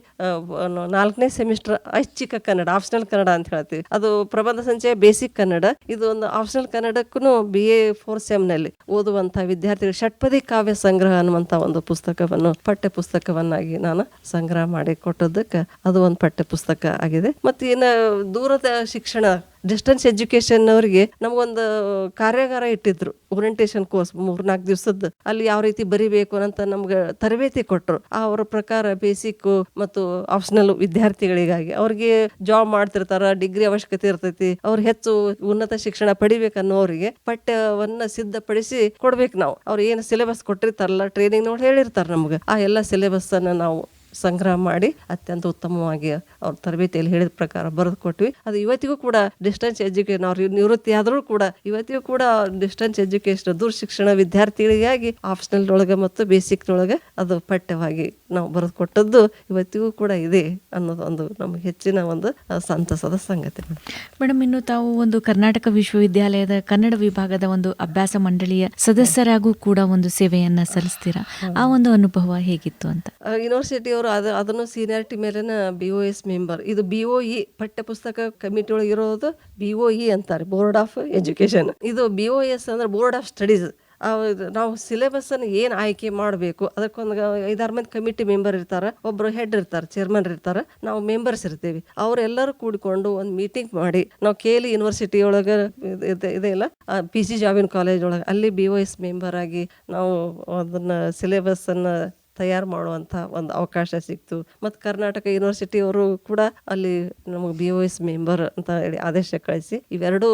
ನಾಲ್ಕನೇ ಸೆಮಿಸ್ಟರ್ ಐಚ್ಛಿಕ ಕನ್ನಡ ಆಪ್ಷನಲ್ ಕನ್ನಡ ಅಂತ ಹೇಳ್ತೀವಿ. ಅದು ಪ್ರಬಂಧ ಸಂಚಯ ಬೇಸಿಕ್ ಕನ್ನಡ. ಇದು ಒಂದು ಆಪ್ಷನಲ್ ಕನ್ನಡಕ್ಕೂ ಬಿ ಎ ಫೋರ್ ಸೆಮ್ನಲ್ಲಿ ಓದುವಂಥ ವಿದ್ಯಾರ್ಥಿಗಳು ಷಟ್ಪದಿ ಕಾವ್ಯ ಸಂಗ್ರಹ ಅನ್ನುವಂಥ ಒಂದು ಪುಸ್ತಕವನ್ನು ಪಠ್ಯ ಪುಸ್ತಕವನ್ನಾಗಿ ನಾನು ಸಂಗ್ರಹ ಮಾಡಿ ಕೊಟ್ಟದ್ದಕ್ಕೆ ಅದು ಒಂದು ಪಠ್ಯ ಪುಸ್ತಕ ಆಗಿದೆ. ಮತ್ತೆ ಇನ್ನು ದೂರದ ಶಿಕ್ಷಣ ಡಿಸ್ಟೆನ್ಸ್ ಎಜುಕೇಶನ್ ಅವರಿಗೆ ನಮಗೊಂದು ಕಾರ್ಯಾಗಾರ ಇಟ್ಟಿದ್ರು. ಓರಿಯಂಟೇಶನ್ ಕೋರ್ಸ್ ಮೂರ್ನಾಲ್ಕು ದಿವಸದ್ದು. ಅಲ್ಲಿ ಯಾವ ರೀತಿ ಬರಿಬೇಕು ಅಂತ ನಮ್ಗೆ ತರಬೇತಿ ಕೊಟ್ಟರು ಅವರ ಪ್ರಕಾರ ಬೇಸಿಕ್ ಮತ್ತು ಆಪ್ಷನಲ್ ವಿದ್ಯಾರ್ಥಿಗಳಿಗಾಗಿ. ಅವ್ರಿಗೆ ಜಾಬ್ ಮಾಡ್ತಿರ್ತಾರ ಡಿಗ್ರಿ ಅವಶ್ಯಕತೆ ಇರ್ತೈತಿ. ಅವ್ರು ಹೆಚ್ಚು ಉನ್ನತ ಶಿಕ್ಷಣ ಪಡಿಬೇಕನ್ನೋರಿಗೆ ಪಠ್ಯವನ್ನ ಸಿದ್ಧಪಡಿಸಿ ಕೊಡ್ಬೇಕು ನಾವು. ಅವ್ರು ಏನು ಸಿಲೆಬಸ್ ಕೊಟ್ಟಿರ್ತಾರಲ್ಲ ಟ್ರೈನಿಂಗ್ ನೋಡಿ ಹೇಳಿರ್ತಾರೆ ನಮ್ಗೆ. ಆ ಎಲ್ಲ ಸಿಲೆಬಸ್ ಅನ್ನ ನಾವು ಸಂಗ್ರಹ ಮಾಡಿ ಅತ್ಯಂತ ಉತ್ತಮವಾಗಿ ಅವ್ರ ತರಬೇತಿಯಲ್ಲಿ ಹೇಳಿದ ಪ್ರಕಾರ ಬರೆದು ಕೊಟ್ವಿ. ಅದು ಇವತ್ತಿಗೂ ಕೂಡ ಡಿಸ್ಟೆನ್ಸ್ ಎಜುಕೇಶನ್ ಅವ್ರ ನಿವೃತ್ತಿ ಆದರೂ ಕೂಡ ಇವತ್ತಿಗೂ ಕೂಡ ಡಿಸ್ಟೆನ್ಸ್ ಎಜುಕೇಶನ್ ದೂರ ಶಿಕ್ಷಣ ವಿದ್ಯಾರ್ಥಿಗಳಿಗಾಗಿ ಆಪ್ಷನಲ್ ಒಳಗೆ ಮತ್ತು ಬೇಸಿಕ್ ಒಳಗೆ ಅದು ಪಠ್ಯವಾಗಿ ನಾವು ಬರೆದು ಕೊಟ್ಟದ್ದು ಇವತ್ತಿಗೂ ಕೂಡ ಇದೆ ಅನ್ನೋದು ಒಂದು ನಮಗೆ ಹೆಚ್ಚಿನ ಒಂದು ಸಂತಸದ ಸಂಗತಿ. ಮೇಡಮ್ ಮೇಡಮ್ ಇನ್ನು ತಾವು ಒಂದು ಕರ್ನಾಟಕ ವಿಶ್ವವಿದ್ಯಾಲಯದ ಕನ್ನಡ ವಿಭಾಗದ ಒಂದು ಅಭ್ಯಾಸ ಮಂಡಳಿಯ ಸದಸ್ಯರಾಗೂ ಕೂಡ ಒಂದು ಸೇವೆಯನ್ನ ಸಲ್ಲಿಸ್ತೀರಾ? ಆ ಒಂದು ಅನುಭವ ಹೇಗಿತ್ತು ಅಂತ? ಯೂನಿವರ್ಸಿಟಿ ಅವರು ಅದು, ಅದನ್ನು ಸೀನಿಯಾರಿಟಿ ಮೇಲಿನ ಬಿ ಒ ಎಸ್ ಮೆಂಬರ್ ಇದು ಬಿ ಒ ಇ ಪಠ್ಯ ಪುಸ್ತಕ ಕಮಿಟಿ ಒಳಗೆ ಇರೋದು ಬಿ ಒ ಇ ಅಂತಾರೆ ಬೋರ್ಡ್ ಆಫ್ ಎಜುಕೇಶನ್ ಇದು ಬಿ ಒ ಎಸ್ ಅಂದ್ರೆ ಬೋರ್ಡ್ ಆಫ್ ಸ್ಟಡೀಸ್ ನಾವು ಸಿಲೆಬಸ್ ನಾವು ಸಿಲೆಬಸ್ಸನ್ನು ಏನು ಆಯ್ಕೆ ಮಾಡಬೇಕು, ಅದಕ್ಕೊಂದು ಐದಾರು ಮಂದಿ ಕಮಿಟಿ ಮೆಂಬರ್ ಇರ್ತಾರೆ ಒಬ್ಬರು ಹೆಡ್ ಇರ್ತಾರೆ ಚೇರ್ಮನ್ ಇರ್ತಾರೆ, ನಾವು ಮೆಂಬರ್ಸ್ ಇರ್ತೀವಿ. ಅವರೆಲ್ಲರೂ ಕೂಡಿಕೊಂಡು ಒಂದು ಮೀಟಿಂಗ್ ಮಾಡಿ, ನಾವು ಕೇಲಿ ಯೂನಿವರ್ಸಿಟಿ ಒಳಗೆ ಇದೆ ಇಲ್ಲ ಪಿ ಸಿ ಜಾವಿನ್ ಕಾಲೇಜ್ ಒಳಗೆ, ಅಲ್ಲಿ ಬಿ ಒ ಎಸ್ ಮೆಂಬರ್ ಆಗಿ ನಾವು ಅದನ್ನು ಸಿಲೆಬಸ್ಸನ್ನು ತಯಾರು ಮಾಡುವಂಥ ಒಂದು ಅವಕಾಶ ಸಿಕ್ತು. ಮತ್ತು ಕರ್ನಾಟಕ ಯೂನಿವರ್ಸಿಟಿಯವರು ಕೂಡ ಅಲ್ಲಿ ನಮಗೆ ಬಿ ಒ ಎಸ್ ಮೆಂಬರ್ ಅಂತ ಹೇಳಿ ಆದೇಶ ಕಳಿಸಿ, ಇವೆರಡೂ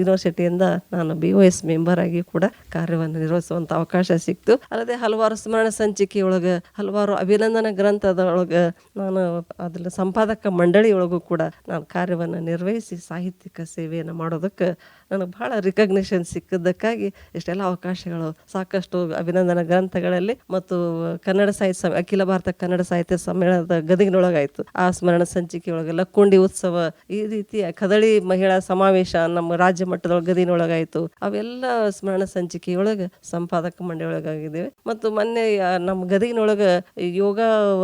ಯೂನಿವರ್ಸಿಟಿಯಿಂದ ನಾನು ಬಿ ಒ ಎಸ್ ಮೆಂಬರ್ ಆಗಿ ಕೂಡ ಕಾರ್ಯವನ್ನು ನಿರ್ವಹಿಸುವಂಥ ಅವಕಾಶ ಸಿಕ್ತು. ಅಲ್ಲದೆ ಹಲವಾರು ಸ್ಮರಣ ಸಂಚಿಕೆಯೊಳಗೆ, ಹಲವಾರು ಅಭಿನಂದನಾ ಗ್ರಂಥದ ಒಳಗೆ ನಾನು ಅದ್ರ ಸಂಪಾದಕ ಮಂಡಳಿಯೊಳಗೂ ಕೂಡ ನಾನು ಕಾರ್ಯವನ್ನು ನಿರ್ವಹಿಸಿ ಸಾಹಿತ್ಯಿಕ ಸೇವೆಯನ್ನು ಮಾಡೋದಕ್ಕೆ ನನಗೆ ಭಾಳ ರಿಕಗ್ನಿಷನ್ ಸಿಕ್ಕಿದ್ದಕ್ಕಾಗಿ ಇಷ್ಟೆಲ್ಲ ಅವಕಾಶಗಳು, ಸಾಕಷ್ಟು ಅಭಿನಂದನಾ ಗ್ರಂಥಗಳಲ್ಲಿ ಮತ್ತು ಕನ್ನಡ ಸಾಹಿತ್ಯ ಅಖಿಲ ಭಾರತ ಕನ್ನಡ ಸಾಹಿತ್ಯ ಸಮ್ಮೇಳನದ ಗದಗಿನೊಳಗಾಯಿತು. ಆ ಸ್ಮರಣ ಸಂಚಿಕೆಯೊಳಗೆ ಲಕ್ಕೊಂಡಿ ಉತ್ಸವ, ಈ ರೀತಿಯ ಕದಳಿ ಮಹಿಳಾ ಸಮಾವೇಶ ನಮ್ಮ ರಾಜ್ಯ ಮಟ್ಟದೊಳಗೆ ಗದಿನೊಳಗಾಯಿತು. ಅವೆಲ್ಲ ಸ್ಮರಣ ಸಂಚಿಕೆಯೊಳಗೆ, ಸಂಪಾದಕ ಮಂಡಳಿಯೊಳಗಾಗಿದ್ದೇವೆ. ಮತ್ತು ಮೊನ್ನೆ ನಮ್ಮ ಗದಗಿನೊಳಗೆ ಯೋಗ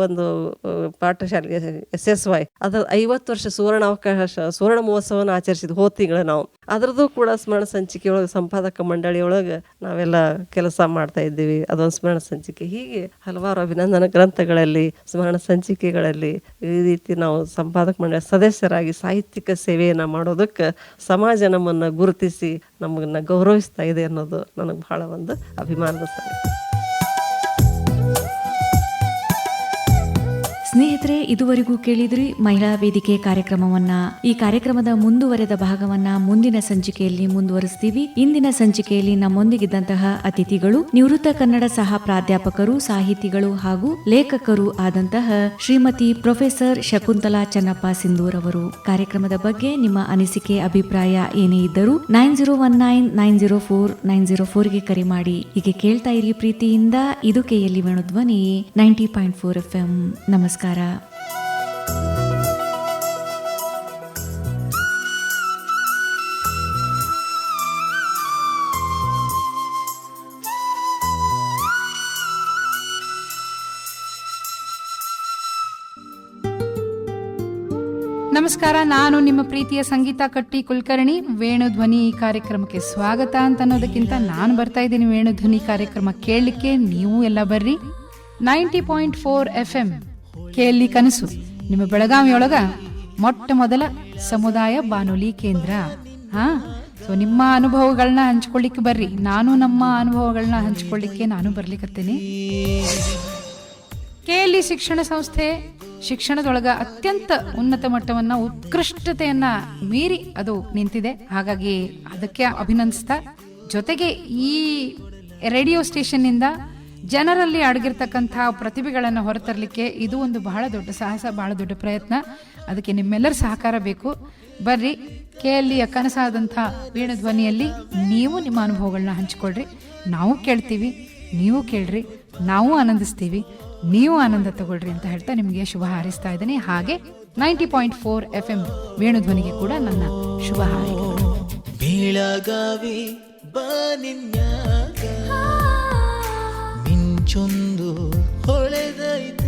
ಒಂದು ಪಾಠಶಾಲೆಗೆ ಪಾಠಶಾಲೆ ಎಸ್ ಎಸ್ ವೈ ಅದ್ರ ಐವತ್ತು ವರ್ಷ ಸುವರ್ಣ ಅವಕಾಶ ಸುವರ್ಣ ಮಹೋತ್ಸವನ ಆಚರಿಸಿದ್ವಿ ಹೋದ ತಿಂಗಳು ನಾವು. ಅದ್ರದ್ದು ಕೂಡ ಸ್ಮರಣ ಸಂಚಿಕೆ ಒಳಗೆ, ಸಂಪಾದಕ ಮಂಡಳಿಯೊಳಗೆ ನಾವೆಲ್ಲ ಕೆಲಸ ಮಾಡ್ತಾ ಇದ್ದೀವಿ. ಅದೊಂದು ಸ್ಮರಣ ಸಂಚಿಕೆ. ಹೀಗೆ ಹಲವಾರು ಅಭಿನಂದನ ಗ್ರಂಥಗಳಲ್ಲಿ, ಸ್ಮರಣ ಸಂಚಿಕೆಗಳಲ್ಲಿ ಈ ರೀತಿ ನಾವು ಸಂಪಾದಕ ಮಂಡಳಿ ಸದಸ್ಯರಾಗಿ ಸಾಹಿತ್ಯಿಕ ಸೇವೆಯನ್ನು ಮಾಡೋದಕ್ಕೆ ಸಮಾಜ ನಮ್ಮನ್ನು ಗುರುತಿಸಿ ನಮ್ಮನ್ನು ಗೌರವಿಸ್ತಾ ಇದೆ ಅನ್ನೋದು ನನಗೆ ಬಹಳ ಒಂದು ಅಭಿಮಾನದ ಸಂಗತಿ ಸ್ನೇಹಿತರೆ, ಇದುವರೆಗೂ ಕೇಳಿದ್ರಿ ಮಹಿಳಾ ವೇದಿಕೆ ಕಾರ್ಯಕ್ರಮವನ್ನ. ಈ ಕಾರ್ಯಕ್ರಮದ ಮುಂದುವರೆದ ಭಾಗವನ್ನ ಮುಂದಿನ ಸಂಚಿಕೆಯಲ್ಲಿ ಮುಂದುವರಿಸ್ತೀವಿ. ಇಂದಿನ ಸಂಚಿಕೆಯಲ್ಲಿ ನಮ್ಮೊಂದಿಗಿದ್ದಂತಹ ಅತಿಥಿಗಳು ನಿವೃತ್ತ ಕನ್ನಡ ಸಹ ಪ್ರಾಧ್ಯಾಪಕರು, ಸಾಹಿತಿಗಳು ಹಾಗೂ ಲೇಖಕರು ಆದಂತಹ ಶ್ರೀಮತಿ ಪ್ರೊಫೆಸರ್ ಶಕುಂತಲಾ ಚನ್ನಪ್ಪ ಸಿಂಧೂರ್ ಅವರು ಕಾರ್ಯಕ್ರಮದ ಬಗ್ಗೆ ನಿಮ್ಮ ಅನಿಸಿಕೆ, ಅಭಿಪ್ರಾಯ ಏನೇ ಇದ್ದರೂ nine zero one nine nine zero four nine zero ಫೋರ್ಗೆ ಕರೆ ಮಾಡಿ. ಹೀಗೆ ಕೇಳ್ತಾ ಇರಿ ಪ್ರೀತಿಯಿಂದ ಇದು ಕೈಯಲ್ಲಿ Venudhwani ninety point four F M ನಮಸ್ಕಾರ. ನಮಸ್ಕಾರ. ನಾನು ನಿಮ್ಮ ಪ್ರೀತಿಯ ಸಂಗೀತ ಕಟ್ಟಿ ಕುಲಕರ್ಣಿ ವೇಣುಧ್ವನಿ ಕಾರ್ಯಕ್ರಮಕ್ಕೆ ಸ್ವಾಗತ ಅಂತ ಅನ್ನೋದಕ್ಕಿಂತ ನಾನು ಬರ್ತಾ ಇದ್ದೀನಿ ವೇಣುಧ್ವನಿ ಕಾರ್ಯಕ್ರಮ ಕೇಳಲಿಕ್ಕೆ, ನೀವು ಎಲ್ಲ ಬರ್ರಿ. Ninety point four F M ಕೇಳಿ ಕನಸು. ನಿಮ್ಮ ಬೆಳಗಾವಿಯೊಳಗ ಮೊಟ್ಟ ಮೊದಲ ಸಮುದಾಯ ಬಾನುಲಿ ಕೇಂದ್ರ. ಹಾ ಸೊ ನಿಮ್ಮ ಅನುಭವಗಳನ್ನ ಹಂಚ್ಕೊಳ್ಳಿಕ್ಕೆ ಬರ್ರಿ. ನಾನು ನಮ್ಮ ಅನುಭವಗಳನ್ನ ಹಂಚ್ಕೊಳ್ಳಿಕ್ಕೆ ನಾನು ಬರ್ಲಿಕ್ಕತ್ತೇನೆ ಕೆಎಲ್ಇ ಶಿಕ್ಷಣ ಸಂಸ್ಥೆ ಶಿಕ್ಷಣದೊಳಗ ಅತ್ಯಂತ ಉನ್ನತ ಮಟ್ಟವನ್ನ, ಉತ್ಕೃಷ್ಟತೆಯನ್ನ ಮೀರಿ ಅದು ನಿಂತಿದೆ. ಹಾಗಾಗಿ ಅದಕ್ಕೆ ಅಭಿನಂದಿಸ್ತಾ, ಜೊತೆಗೆ ಈ ರೇಡಿಯೋ ಸ್ಟೇಷನ್ನಿಂದ ಜನರಲ್ಲಿ ಅಡಗಿರ್ತಕ್ಕಂಥ ಪ್ರತಿಭೆಗಳನ್ನು ಹೊರತರಲಿಕ್ಕೆ ಇದು ಒಂದು ಬಹಳ ದೊಡ್ಡ ಸಾಹಸ, ಬಹಳ ದೊಡ್ಡ ಪ್ರಯತ್ನ. ಅದಕ್ಕೆ ನಿಮ್ಮೆಲ್ಲರ ಸಹಕಾರ ಬೇಕು. ಬರ್ರಿ ಕೆಎಲ್ಇಯ ಕನಸಾದಂಥ ವೇಣುಧ್ವನಿಯಲ್ಲಿ ನೀವು ನಿಮ್ಮ ಅನುಭವಗಳನ್ನ ಹಂಚಿಕೊಳ್ರಿ. ನಾವು ಕೇಳ್ತೀವಿ, ನೀವು ಕೇಳ್ರಿ, ನಾವು ಆನಂದಿಸ್ತೀವಿ, ನೀವು ಆನಂದ ತಗೊಳ್ರಿ ಅಂತ ಹೇಳ್ತಾ ನಿಮಗೆ ಶುಭ ಹಾರೈಸ್ತಾ ಇದ್ದೀನಿ. ಹಾಗೆ ninety point four F M ವೇಣುಧ್ವನಿಗೆ ಕೂಡ ನನ್ನ ಶುಭ ಹಾರೈಕೆಗಳು. চন্দ্র হলে দায়িত্ব